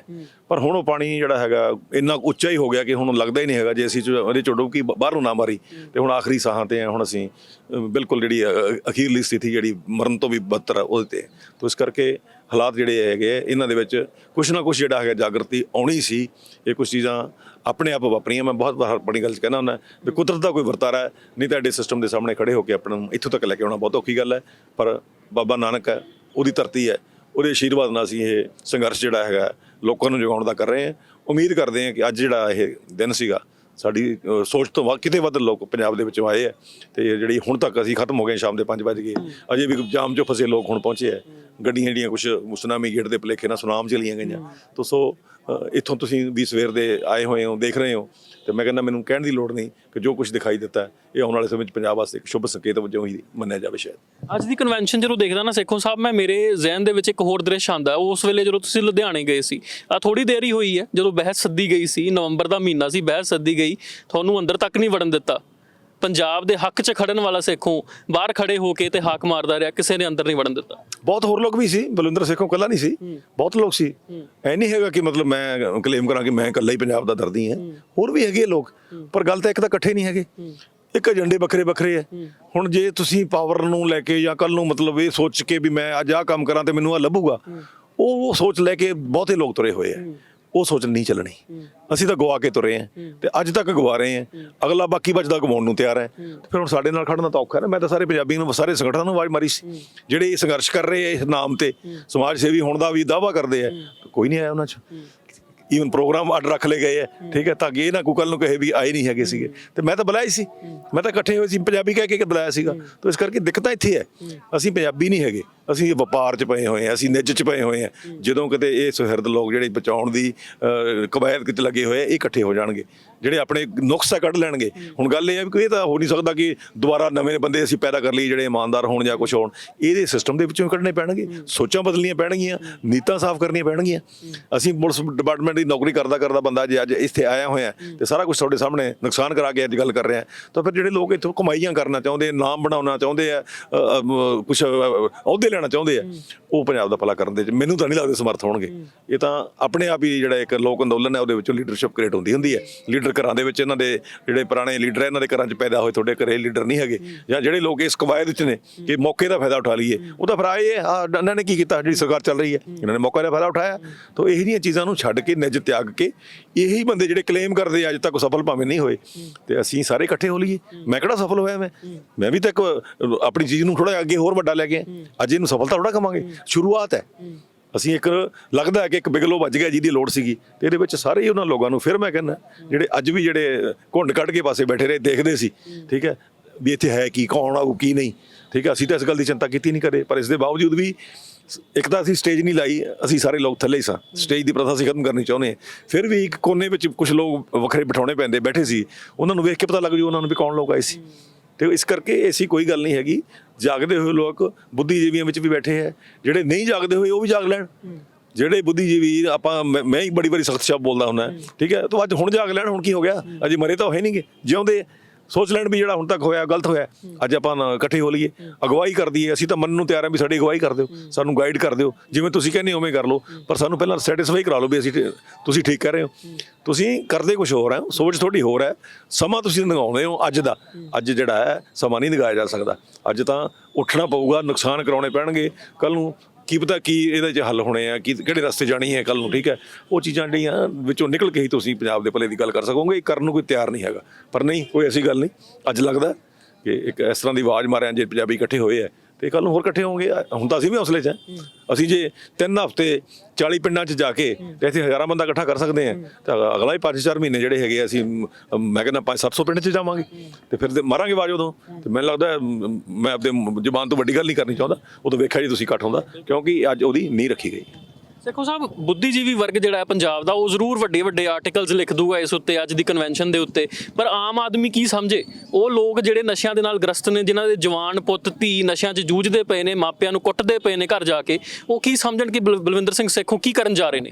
ਪਰ ਹੁਣ ਉਹ ਪਾਣੀ ਜਿਹੜਾ ਹੈਗਾ ਇੰਨਾ ਉੱਚਾ ਹੀ ਹੋ ਗਿਆ ਕਿ ਹੁਣ ਲੱਗਦਾ ਹੀ ਨਹੀਂ ਹੈਗਾ ਜੇ ਅਸੀਂ ਉਹਦੇ ਚੋਂ ਡੁਬਕੀ ਬਾਹਰ ਨੂੰ ਨਾ ਮਾਰੀ ਤੇ ਹੁਣ ਆਖਰੀ ਸਾਹਾਂ ਤੇ ਆ ਹੁਣ ਅਸੀਂ ਬਿਲਕੁਲ ਜਿਹੜੀ ਅਖੀਰਲੀ ਸਥਿਤੀ ਜਿਹੜੀ ਮਰਨ ਤੋਂ ਵੀ ਬਦਤਰ ਆ ਉਹਦੇ ਤੇ ਤੋਂ ਇਸ ਕਰਕੇ ਹਾਲਾਤ ਜਿਹੜੇ ਹੈਗੇ ਇਹਨਾਂ ਦੇ ਵਿੱਚ ਕੁਛ ਨਾ ਕੁਛ ਜਿਹੜਾ ਹੈਗਾ ਜਾਗਰਤੀ ਆਉਣੀ ਸੀ ਇਹ ਕੁਛ ਚੀਜ਼ਾਂ ਆਪਣੇ ਆਪ ਵਾਪਰੀਆਂ ਮੈਂ ਬਹੁਤ ਵਾਰ ਬੜੀ ਗੱਲ 'ਚ ਕਹਿੰਦਾ ਹੁੰਦਾ, ਵੀ ਕੁਦਰਤ ਦਾ ਕੋਈ ਵਰਤਾਰਾ ਹੈ, ਨਹੀਂ ਤਾਂ ਐਡੇ ਸਿਸਟਮ ਦੇ ਸਾਹਮਣੇ ਖੜੇ ਹੋ ਕੇ ਆਪਣਾ ਨੂੰ ਇੱਥੋਂ ਤੱਕ ਲੈ ਕੇ ਆਉਣਾ ਬਹੁਤ ਔਖੀ ਗੱਲ ਹੈ। ਪਰ ਬਾਬਾ ਨਾਨਕ ਹੈ, ਉਹਦੀ ਧਰਤੀ ਹੈ, ਉਹਦੇ ਆਸ਼ੀਰਵਾਦ ਨਾਲ ਅਸੀਂ ਇਹ ਸੰਘਰਸ਼ ਜਿਹੜਾ ਹੈਗਾ, ਲੋਕਾਂ ਨੂੰ ਜਗਾਉਣ ਦਾ ਕਰ ਰਹੇ ਹਾਂ। ਉਮੀਦ ਕਰਦੇ ਹਾਂ ਕਿ ਅੱਜ ਜਿਹੜਾ ਇਹ ਦਿਨ ਸੀਗਾ, ਸਾਡੀ ਸੋਚ ਤੋਂ ਵੱਧ, ਕਿਤੇ ਵੱਧ ਲੋਕ ਪੰਜਾਬ ਦੇ ਵਿੱਚੋਂ ਆਏ ਆ ਤੇ ਜਿਹੜੀ ਹੁਣ ਤੱਕ ਅਸੀਂ ਖਤਮ ਹੋ ਗਏ, ਸ਼ਾਮ ਦੇ 5 ਵਜੇ ਅਜੇ ਵੀ ਜਾਮ 'ਚੋਂ ਫਸੇ ਲੋਕ ਹੁਣ ਪਹੁੰਚੇ ਆ ਗੱਡੀਆਂ ਜਿਹੜੀਆਂ ਕੁਝ ਸੁਨਾਮੀ ਗੇਟ ਦੇ ਭੁਲੇਖੇ ਨਾਲ ਸੁਨਾਮ ਚਲੀਆਂ ਗਈਆਂ। ਤੋ ਸੋ ਇੱਥੋਂ ਤੁਸੀਂ ਵੀ ਸਵੇਰ ਦੇ ਆਏ ਹੋਏ ਹੋ, ਦੇਖ ਰਹੇ ਹੋ। ਤੇ ਮੈਂ ਕਹਿੰਦਾ ਮੈਨੂੰ ਕਹਿਣ ਦੀ ਲੋੜ ਨਹੀਂ ਕਿ ਜੋ ਕੁਝ ਦਿਖਾਈ ਦਿੱਤਾ ਇਹ ਆਉਣ ਵਾਲੇ ਸਮੇਂ 'ਚ ਪੰਜਾਬ ਵਾਸਤੇ ਇੱਕ ਸ਼ੁਭ ਸੰਕੇਤ ਵਜੋਂ ਹੀ ਮੰਨਿਆ ਜਾਵੇ ਸ਼ਾਇਦ। ਅੱਜ ਦੀ ਕਨਵੈਨਸ਼ਨ ਜਦੋਂ ਦੇਖਦਾ ਨਾ ਸੇਖੋਂ ਸਾਹਿਬ, ਮੈਂ ਮੇਰੇ ਜ਼ਿਹਨ ਦੇ ਵਿੱਚ ਇੱਕ ਹੋਰ ਦ੍ਰਿਸ਼ ਆਂਦਾ ਉਸ ਵੇਲੇ ਜਦੋਂ ਤੁਸੀਂ ਲੁਧਿਆਣੇ ਗਏ ਸੀ ਆ ਥੋੜੀ ਦੇਰ ਹੀ ਹੋਈ ਹੈ, ਜਦੋਂ ਬਹਿਸ ਸੱਦੀ ਗਈ ਸੀ, ਨਵੰਬਰ ਦਾ ਮਹੀਨਾ ਸੀ, ਬਹਿਸ ਸੱਦੀ ਗਈ, ਤੁਹਾਨੂੰ ਅੰਦਰ ਤੱਕ ਨਹੀਂ ਵੜਨ ਦਿੱਤਾ। ਪੰਜਾਬ ਦੇ ਹੱਕ 'ਚ ਖੜਨ ਵਾਲਾ ਸੇਖੋਂ ਬਾਹਰ ਖੜੇ ਹੋ ਕੇ ਤੇ ਹਾਕ ਮਾਰਦਾ ਰਿਹਾ ਕਿਸੇ ਨੇ ਅੰਦਰ ਨਹੀਂ ਵੜਨ ਦਿੱਤਾ। ਬਹੁਤ ਹੋਰ ਲੋਕ ਵੀ ਸੀ ਬਲਵਿੰਦਰ ਸੇਖੋਂ ਕੱਲਾ ਨਹੀਂ ਸੀ ਬਹੁਤ ਲੋਕ ਸੀ। ਐ ਨਹੀਂ ਹੈਗਾ ਕਿ ਮਤਲਬ ਮੈਂ ਕਲੇਮ ਕਰਾਂ ਕਿ ਮੈਂ ਇਕੱਲਾ ਹੀ ਪੰਜਾਬ ਦਾ ਦਰਦੀ ਹਾਂ। ਹੋਰ ਵੀ ਹੈਗੇ ਲੋਕ ਪਰ ਗੱਲ ਤਾਂ ਇੱਕ ਤਾਂ ਇਕੱਠੇ ਨਹੀਂ ਹੈਗੇ। ਇੱਕ ਏਜੰਡੇ ਵੱਖਰੇ ਵੱਖਰੇ ਹੈ। ਹੁਣ ਜੇ ਤੁਸੀਂ ਪਾਵਰ ਨੂੰ ਲੈ ਕੇ ਜਾਂ ਕੱਲ ਨੂੰ ਮਤਲਬ ਇਹ ਸੋਚ ਕੇ ਵੀ ਮੈਂ ਅੱਜ ਆਹ ਕੰਮ ਕਰਾਂ ਤੇ ਮੈਨੂੰ ਆ ਲੱਭੂਗਾ ਉਹ ਉਹ ਸੋਚ ਲੈ ਕੇ ਬਹੁਤੇ ਲੋਕ ਤੁਰੇ ਹੋਏ ਆ। ਉਹ ਸੋਚ ਨਹੀਂ ਚੱਲਣੀ। ਅਸੀਂ ਤਾਂ ਗਵਾ ਕੇ ਤੁਰੇ ਆ ਤੇ ਅੱਜ ਤੱਕ ਗਵਾ ਰਹੇ ਆ। ਅਗਲਾ ਬਾਕੀ ਬਚਦਾ ਗਵਾਉਣ ਨੂੰ ਤਿਆਰ ਹੈ। ਫਿਰ ਹੁਣ ਸਾਡੇ ਨਾਲ ਖੜਨਾ ਤਾਂ ਔਖਾ ਨਾ। ਮੈਂ ਤਾਂ ਸਾਰੇ ਪੰਜਾਬੀ ਨੂੰ, ਸਾਰੇ ਸੰਗਠਨਾਂ ਨੂੰ ਆਵਾਜ਼ ਮਾਰੀ ਸੀ। ਜਿਹੜੇ ਇਹ ਸੰਘਰਸ਼ ਕਰ ਰਹੇ ਆ ਇਸ ਨਾਮ ਤੇ, ਸਮਾਜ ਸੇਵੀ ਹੋਣ ਦਾ ਵੀ ਦਾਅਵਾ ਕਰਦੇ ਆ। ਕੋਈ ਨਹੀਂ ਆਇਆ ਉਹਨਾਂ ਚ। ਈਵਨ ਪ੍ਰੋਗਰਾਮ ਅੱਡ ਰੱਖ ਲਏ ਗਏ ਆ। ਠੀਕ ਹੈ, ਤਾਂ ਕਿ ਇਹ ਨਾ ਕੋਈ ਕੱਲ ਨੂੰ ਕਹੇ ਵੀ ਆਏ ਨਹੀਂ ਹੈਗੇ ਸੀਗੇ। ਤੇ ਮੈਂ ਤਾਂ ਬੁਲਾਇਆ ਹੀ ਸੀ। ਮੈਂ ਤਾਂ ਇਕੱਠੇ ਹੋਏ ਸੀ। ਪੰਜਾਬੀ ਕਹਿ ਕੇ ਕਿ ਬੁਲਾਇਆ ਸੀਗਾ। ਤਾਂ ਇਸ ਕਰਕੇ ਦਿੱਕਤਾਂ ਇੱਥੇ ਹੈ। ਅਸੀਂ ਪੰਜਾਬੀ ਨਹੀਂ ਹੈਗੇ। ਅਸੀਂ ਵਪਾਰ 'ਚ ਪਏ ਹੋਏ ਆ ਅਸੀਂ ਨਿੱਜ 'ਚ ਪਏ ਹੋਏ ਆ ਜਦੋਂ ਕਿਤੇ ਇਹ ਸੁਹਿਰਦ ਲੋਕ ਜਿਹੜੇ ਬਚਾਉਣ ਦੀ ਕਵਾਇਦ ਕਿਤੇ ਲੱਗੇ ਹੋਏ ਆ ਇਹ ਇਕੱਠੇ ਹੋ ਜਾਣਗੇ। ਜਿਹੜੇ ਆਪਣੇ ਨੁਕਸਾ ਕੱਢ ਲੈਣਗੇ। ਹੁਣ ਗੱਲ ਇਹ ਹੈ ਵੀ ਇਹ ਤਾਂ ਹੋ ਨਹੀਂ ਸਕਦਾ ਕਿ ਦੁਬਾਰਾ ਨਵੇਂ ਬੰਦੇ ਅਸੀਂ ਪੈਦਾ ਕਰ ਲਈ ਜਿਹੜੇ ਇਮਾਨਦਾਰ ਹੋਣ ਜਾਂ ਕੁਝ ਹੋਣ। ਇਹਦੇ ਸਿਸਟਮ ਦੇ ਵਿੱਚੋਂ ਕੱਢਣੇ ਪੈਣਗੇ। ਸੋਚਾਂ ਬਦਲਣੀਆਂ ਪੈਣਗੀਆਂ ਨੀਤਾਂ ਸਾਫ਼ ਕਰਨੀਆਂ ਪੈਣਗੀਆਂ। ਅਸੀਂ ਪੁਲਿਸ ਡਿਪਾਰਟਮੈਂਟ ਦੀ ਨੌਕਰੀ ਕਰਦਾ ਕਰਦਾ ਬੰਦਾ ਜੇ ਅੱਜ ਇੱਥੇ ਆਇਆ ਹੋਇਆ ਤੇ ਸਾਰਾ ਕੁਝ ਤੁਹਾਡੇ ਸਾਹਮਣੇ ਨੁਕਸਾਨ ਕਰਾ ਕੇ ਅੱਜ ਗੱਲ ਕਰ ਰਿਹਾ। ਤਾਂ ਫਿਰ ਜਿਹੜੇ ਲੋਕ ਇੱਥੋਂ ਕਮਾਈਆਂ ਕਰਨਾ ਚਾਹੁੰਦੇ ਨਾਮ ਬਣਾਉਣਾ ਚਾਹੁੰਦੇ ਆ ਕੁਝ ਅਹੁਦੇ ਲੈਣਾ ਚਾਹੁੰਦੇ ਆ ਉਹ ਪੰਜਾਬ ਦਾ ਭਲਾ ਕਰਨ ਦੇ ਵਿੱਚ ਮੈਨੂੰ ਤਾਂ ਨਹੀਂ ਲੱਗਦਾ ਸਮਰਥ ਹੋਣਗੇ। ਇਹ ਤਾਂ ਆਪਣੇ ਆਪ ਹੀ ਜਿਹੜਾ ਇੱਕ ਲੋਕ ਅੰਦੋਲਨ ਹੈ ਉਹਦੇ ਵਿੱਚੋਂ ਲੀਡਰਸ਼ਿਪ ਕ੍ਰੀਏਟ ਹੁੰਦੀ ਹੁੰਦੀ ਹੈ। ਲੀਡਰ ਘਰਾਂ ਦੇ ਵਿੱਚ ਇਹਨਾਂ ਦੇ ਜਿਹੜੇ ਪੁਰਾਣੇ ਲੀਡਰ ਇਹਨਾਂ ਦੇ ਘਰਾਂ 'ਚ ਪੈਦਾ ਹੋਏ ਤੁਹਾਡੇ ਘਰੇ ਲੀਡਰ ਨਹੀਂ ਹੈਗੇ। ਜਾਂ ਜਿਹੜੇ ਲੋਕ ਇਸ ਕਵਾਇਦ ਵਿੱਚ ਨੇ ਕਿ ਮੌਕੇ ਦਾ ਫਾਇਦਾ ਉਠਾ ਲਈਏ। ਉਹ ਤਾਂ ਫਿਰ ਆਏ ਇਹਨਾਂ ਨੇ ਕੀ ਕੀਤਾ? ਜਿਹੜੀ ਸਰਕਾਰ ਚੱਲ ਰਹੀ ਹੈ। ਇਹਨਾਂ ਨੇ ਮੌਕੇ ਦਾ ਫਾਇਦਾ ਉਠਾਇਆ। ਤਾਂ ਇਹੀ ਜਿਹੀਆਂ ਚੀਜ਼ਾਂ ਨੂੰ ਛੱਡ ਕੇ ਨਿੱਜ ਤਿਆਗ ਕੇ ਇਹੀ ਬੰਦੇ ਜਿਹੜੇ ਕਲੇਮ ਕਰਦੇ ਅੱਜ ਤੱਕ ਸਫਲ ਭਾਵੇਂ ਨਹੀਂ ਹੋਏ। ਤੇ ਅਸੀਂ ਸਾਰੇ ਇਕੱਠੇ ਹੋ ਲਈਏ। ਮੈਂ ਕਿਹੜਾ ਸਫਲ ਹੋਇਆ ਮੈਂ? ਮੈਂ ਵੀ ਤਾਂ ਇੱਕ ਆਪਣੀ ਚੀਜ਼ ਨੂੰ ਥੋੜਾ ਅੱਗੇ ਹੋਰ ਵੱਡਾ ਲੈ ਕੇ। ਅੱਜ ਇਹਨੂੰ ਸਫਲਤਾ ਥੋੜਾ ਕਵਾਂਗੇ ਸ਼ੁਰੂਆਤ ਹੈ। ਅਸੀਂ ਇੱਕ ਲੱਗਦਾ ਹੈ ਕਿ ਇੱਕ ਬਿਗਲੋ ਵੱਜ ਗਿਆ ਜਿਹਦੀ ਲੋੜ ਸੀਗੀ ਤੇ ਇਹਦੇ ਵਿੱਚ ਸਾਰੇ ਹੀ ਉਹਨਾਂ ਲੋਕਾਂ ਨੂੰ ਫਿਰ ਮੈਂ ਕਹਿੰਦਾ ਜਿਹੜੇ ਅੱਜ ਵੀ ਜਿਹੜੇ ਘੁੰਡ ਕੱਢ ਕੇ ਪਾਸੇ ਬੈਠੇ ਰਹੇ ਦੇਖਦੇ ਸੀ ਠੀਕ ਹੈ ਵੀ ਇੱਥੇ ਹੈ ਕੀ ਕੌਣ ਆਊ ਕੀ ਨਹੀਂ ਠੀਕ ਹੈ ਅਸੀਂ ਤਾਂ ਇਸ ਗੱਲ ਦੀ ਚਿੰਤਾ ਕੀਤੀ ਨਹੀਂ ਕਰੇ ਪਰ ਇਸ ਦੇ ਬਾਵਜੂਦ ਵੀ ਇੱਕ ਤਾਂ ਅਸੀਂ ਸਟੇਜ ਨਹੀਂ ਲਾਈ ਅਸੀਂ ਸਾਰੇ ਲੋਕ ਥੱਲੇ ਹੀ ਸਾਂ। ਸਟੇਜ ਦੀ ਪ੍ਰਥਾ ਅਸੀਂ ਖਤਮ ਕਰਨੀ ਚਾਹੁੰਦੇ ਹਾਂ। ਫਿਰ ਵੀ ਇੱਕ ਕੋਨੇ ਵਿੱਚ ਕੁਝ ਲੋਕ ਵੱਖਰੇ ਬਿਠਾਉਣੇ ਪੈਂਦੇ ਬੈਠੇ ਸੀ ਉਹਨਾਂ ਨੂੰ ਵੇਖ ਕੇ ਪਤਾ ਲੱਗ ਜੂ ਉਹਨਾਂ ਨੂੰ ਵੀ ਕੌਣ ਲੋਕ ਆਏ ਸੀ। ਤੇ ਇਸ ਕਰਕੇ ਐਸੀ ਕੋਈ ਗੱਲ ਨਹੀਂ ਹੈਗੀ। ਜਾਗਦੇ ਹੋਏ ਲੋਕ ਬੁੱਧੀਜੀਵੀਆਂ ਵਿੱਚ ਵੀ ਬੈਠੇ ਹੈ। ਜਿਹੜੇ ਨਹੀਂ ਜਾਗਦੇ ਹੋਏ ਉਹ ਵੀ ਜਾਗ ਲੈਣ। ਜਿਹੜੇ ਬੁੱਧੀਜੀਵੀ ਆਪਾਂ ਮੈਂ ਹੀ ਬੜੀ ਬੜੀ ਸਖਤ ਸ਼ਬਦ ਬੋਲਦਾ ਹੁੰਦਾ। ਠੀਕ ਹੈ? ਤਾਂ ਅੱਜ ਹੁਣ ਜਾਗ ਲੈਣ ਹੁਣ ਕੀ ਹੋ ਗਿਆ? ਅਜੇ ਮਰੇ ਤਾਂ ਹੋਏ ਨਹੀਂਗੇ ਜਿਉਂਦੇ। ਸੋਚ ਲੈਣ ਵੀ ਜਿਹੜਾ ਹੁਣ ਤੱਕ ਹੋਇਆ ਗਲਤ ਹੋਇਆ ਅੱਜ ਆਪਾਂ ਇਕੱਠੇ ਹੋ ਲਈਏ ਅਗਵਾਈ ਕਰ ਦਈਏ ਅਸੀਂ ਤਾਂ ਮੰਨਣ ਨੂੰ ਤਿਆਰ ਹਾਂ ਵੀ ਸਾਡੀ ਅਗਵਾਈ ਕਰ ਦਿਓ ਸਾਨੂੰ ਗਾਈਡ ਕਰ ਦਿਓ ਜਿਵੇਂ ਤੁਸੀਂ ਕਹਿੰਦੇ ਹੋ ਉਵੇਂ ਕਰ ਲਓ ਪਰ ਸਾਨੂੰ ਪਹਿਲਾਂ ਸੈਟੀਸਫਾਈ ਕਰਾ ਲਓ ਵੀ ਅਸੀਂ ਤੁਸੀਂ ਠੀਕ ਕਰ ਰਹੇ ਹੋ। ਤੁਸੀਂ ਕਰਦੇ ਕੁਝ ਹੋਰ ਹੈ ਸੋਚ ਤੁਹਾਡੀ ਹੋਰ ਹੈ ਸਮਾਂ ਤੁਸੀਂ ਲੰਘਾਉਂਦੇ ਹੋ ਅੱਜ ਦਾ ਅੱਜ ਜਿਹੜਾ ਹੈ ਸਮਾਂ ਨਹੀਂ ਲੰਘਾਇਆ ਜਾ ਸਕਦਾ। ਅੱਜ ਤਾਂ ਉੱਠਣਾ ਪਊਗਾ ਨੁਕਸਾਨ ਕਰਾਉਣੇ ਪੈਣਗੇ ਕੱਲ ਨੂੰ ਕੀ ਪਤਾ ਕੀ ਇਹਦੇ 'ਚ ਹੱਲ ਹੋਣੇ ਆ, ਕੀ ਕਿਹੜੇ ਰਸਤੇ ਜਾਣੀ ਹੈ ਕੱਲ ਨੂੰ, ਠੀਕ ਹੈ? ਉਹ ਚੀਜ਼ਾਂ ਜਿਹੜੀਆਂ ਵਿੱਚੋਂ ਨਿਕਲ ਕੇ ਹੀ ਤੁਸੀਂ ਪੰਜਾਬ ਦੇ ਭਲੇ ਦੀ ਗੱਲ ਕਰ ਸਕੋਗੇ, ਇਹ ਕਰਨ ਨੂੰ ਕੋਈ ਤਿਆਰ ਨਹੀਂ ਹੈਗਾ। ਪਰ ਨਹੀਂ, ਕੋਈ ਐਸੀ ਗੱਲ ਨਹੀਂ। ਅੱਜ ਲੱਗਦਾ ਕਿ ਇੱਕ ਇਸ ਤਰ੍ਹਾਂ ਦੀ ਆਵਾਜ਼ ਮਾਰਿਆ ਜੇ ਪੰਜਾਬੀ ਇਕੱਠੇ ਹੋਏ ਆ ਤੇ ਕੱਲ ਨੂੰ ਹੋਰ ਇਕੱਠੇ ਹੋਣਗੇ। ਹੁਣ ਤਾਂ ਅਸੀਂ ਵੀ ਹੌਸਲੇ 'ਚ ਹਾਂ। ਅਸੀਂ ਜੇ ਤਿੰਨ ਹਫ਼ਤੇ 40 ਪਿੰਡਾਂ 'ਚ ਜਾ ਕੇ ਤੇ ਇੱਥੇ ਹਜ਼ਾਰਾਂ ਬੰਦਾ ਇਕੱਠਾ ਕਰ ਸਕਦੇ ਆ ਤਾਂ ਅਗਲਾ ਹੀ 5-4 ਮਹੀਨੇ ਜਿਹੜੇ ਹੈਗੇ ਅਸੀਂ ਮ, ਕਹਿੰਦਾ 5-700 ਪਿੰਡ 'ਚ ਜਾਵਾਂਗੇ। ਤੇ ਫਿਰ ਮਾਰਾਂਗੇ ਆਵਾਜ਼ ਉਦੋਂ। ਤੇ ਮੈਨੂੰ ਲੱਗਦਾ ਹੈ, ਮ, ਮੈਂ ਆਪਦੇ ਜ਼ਬਾਨ ਤੋਂ ਵੱਡੀ ਗੱਲ ਨਹੀਂ ਕਰਨੀ ਚਾਹੁੰਦਾ। ਉਦੋਂ ਵੇਖਿਆ ਜੀ ਤੁਸੀਂ ਇਕੱਠ ਹੁੰਦਾ ਕਿਉਂਕਿ ਅੱਜ ਉਹਦੀ ਨੀਂਹ ਰੱਖੀ ਗਈ। ਸੇਖੋ ਸਾਹਿਬ, ਬੁੱਧੀਜੀਵੀ ਵਰਗ ਜਿਹੜਾ ਹੈ ਪੰਜਾਬ ਦਾ, ਉਹ ਜ਼ਰੂਰ ਵੱਡੇ ਵੱਡੇ ਆਰਟੀਕਲਸ ਲਿਖ ਦੂਗਾ ਇਸ ਉੱਤੇ, ਅੱਜ ਦੀ ਕਨਵੈਨਸ਼ਨ ਦੇ ਉੱਤੇ। ਪਰ ਆਮ ਆਦਮੀ ਕੀ ਸਮਝੇ? ਉਹ ਲੋਕ ਜਿਹੜੇ ਨਸ਼ਿਆਂ ਦੇ ਨਾਲ ਗ੍ਰਸਤ ਨੇ, ਜਿਨ੍ਹਾਂ ਦੇ ਜਵਾਨ ਪੁੱਤ, ਧੀ ਨਸ਼ਿਆਂ 'ਚ ਜੂਝਦੇ ਪਏ ਨੇ, ਮਾਪਿਆਂ ਨੂੰ ਕੁੱਟਦੇ ਪਏ ਨੇ ਘਰ ਜਾ ਕੇ, ਉਹ ਕੀ ਸਮਝਣ ਕਿ ਬਲ- ਬਲਵਿੰਦਰ ਸਿੰਘ ਸੇਖੋਂ ਕੀ ਕਰਨ ਜਾ ਰਹੇ ਨੇ?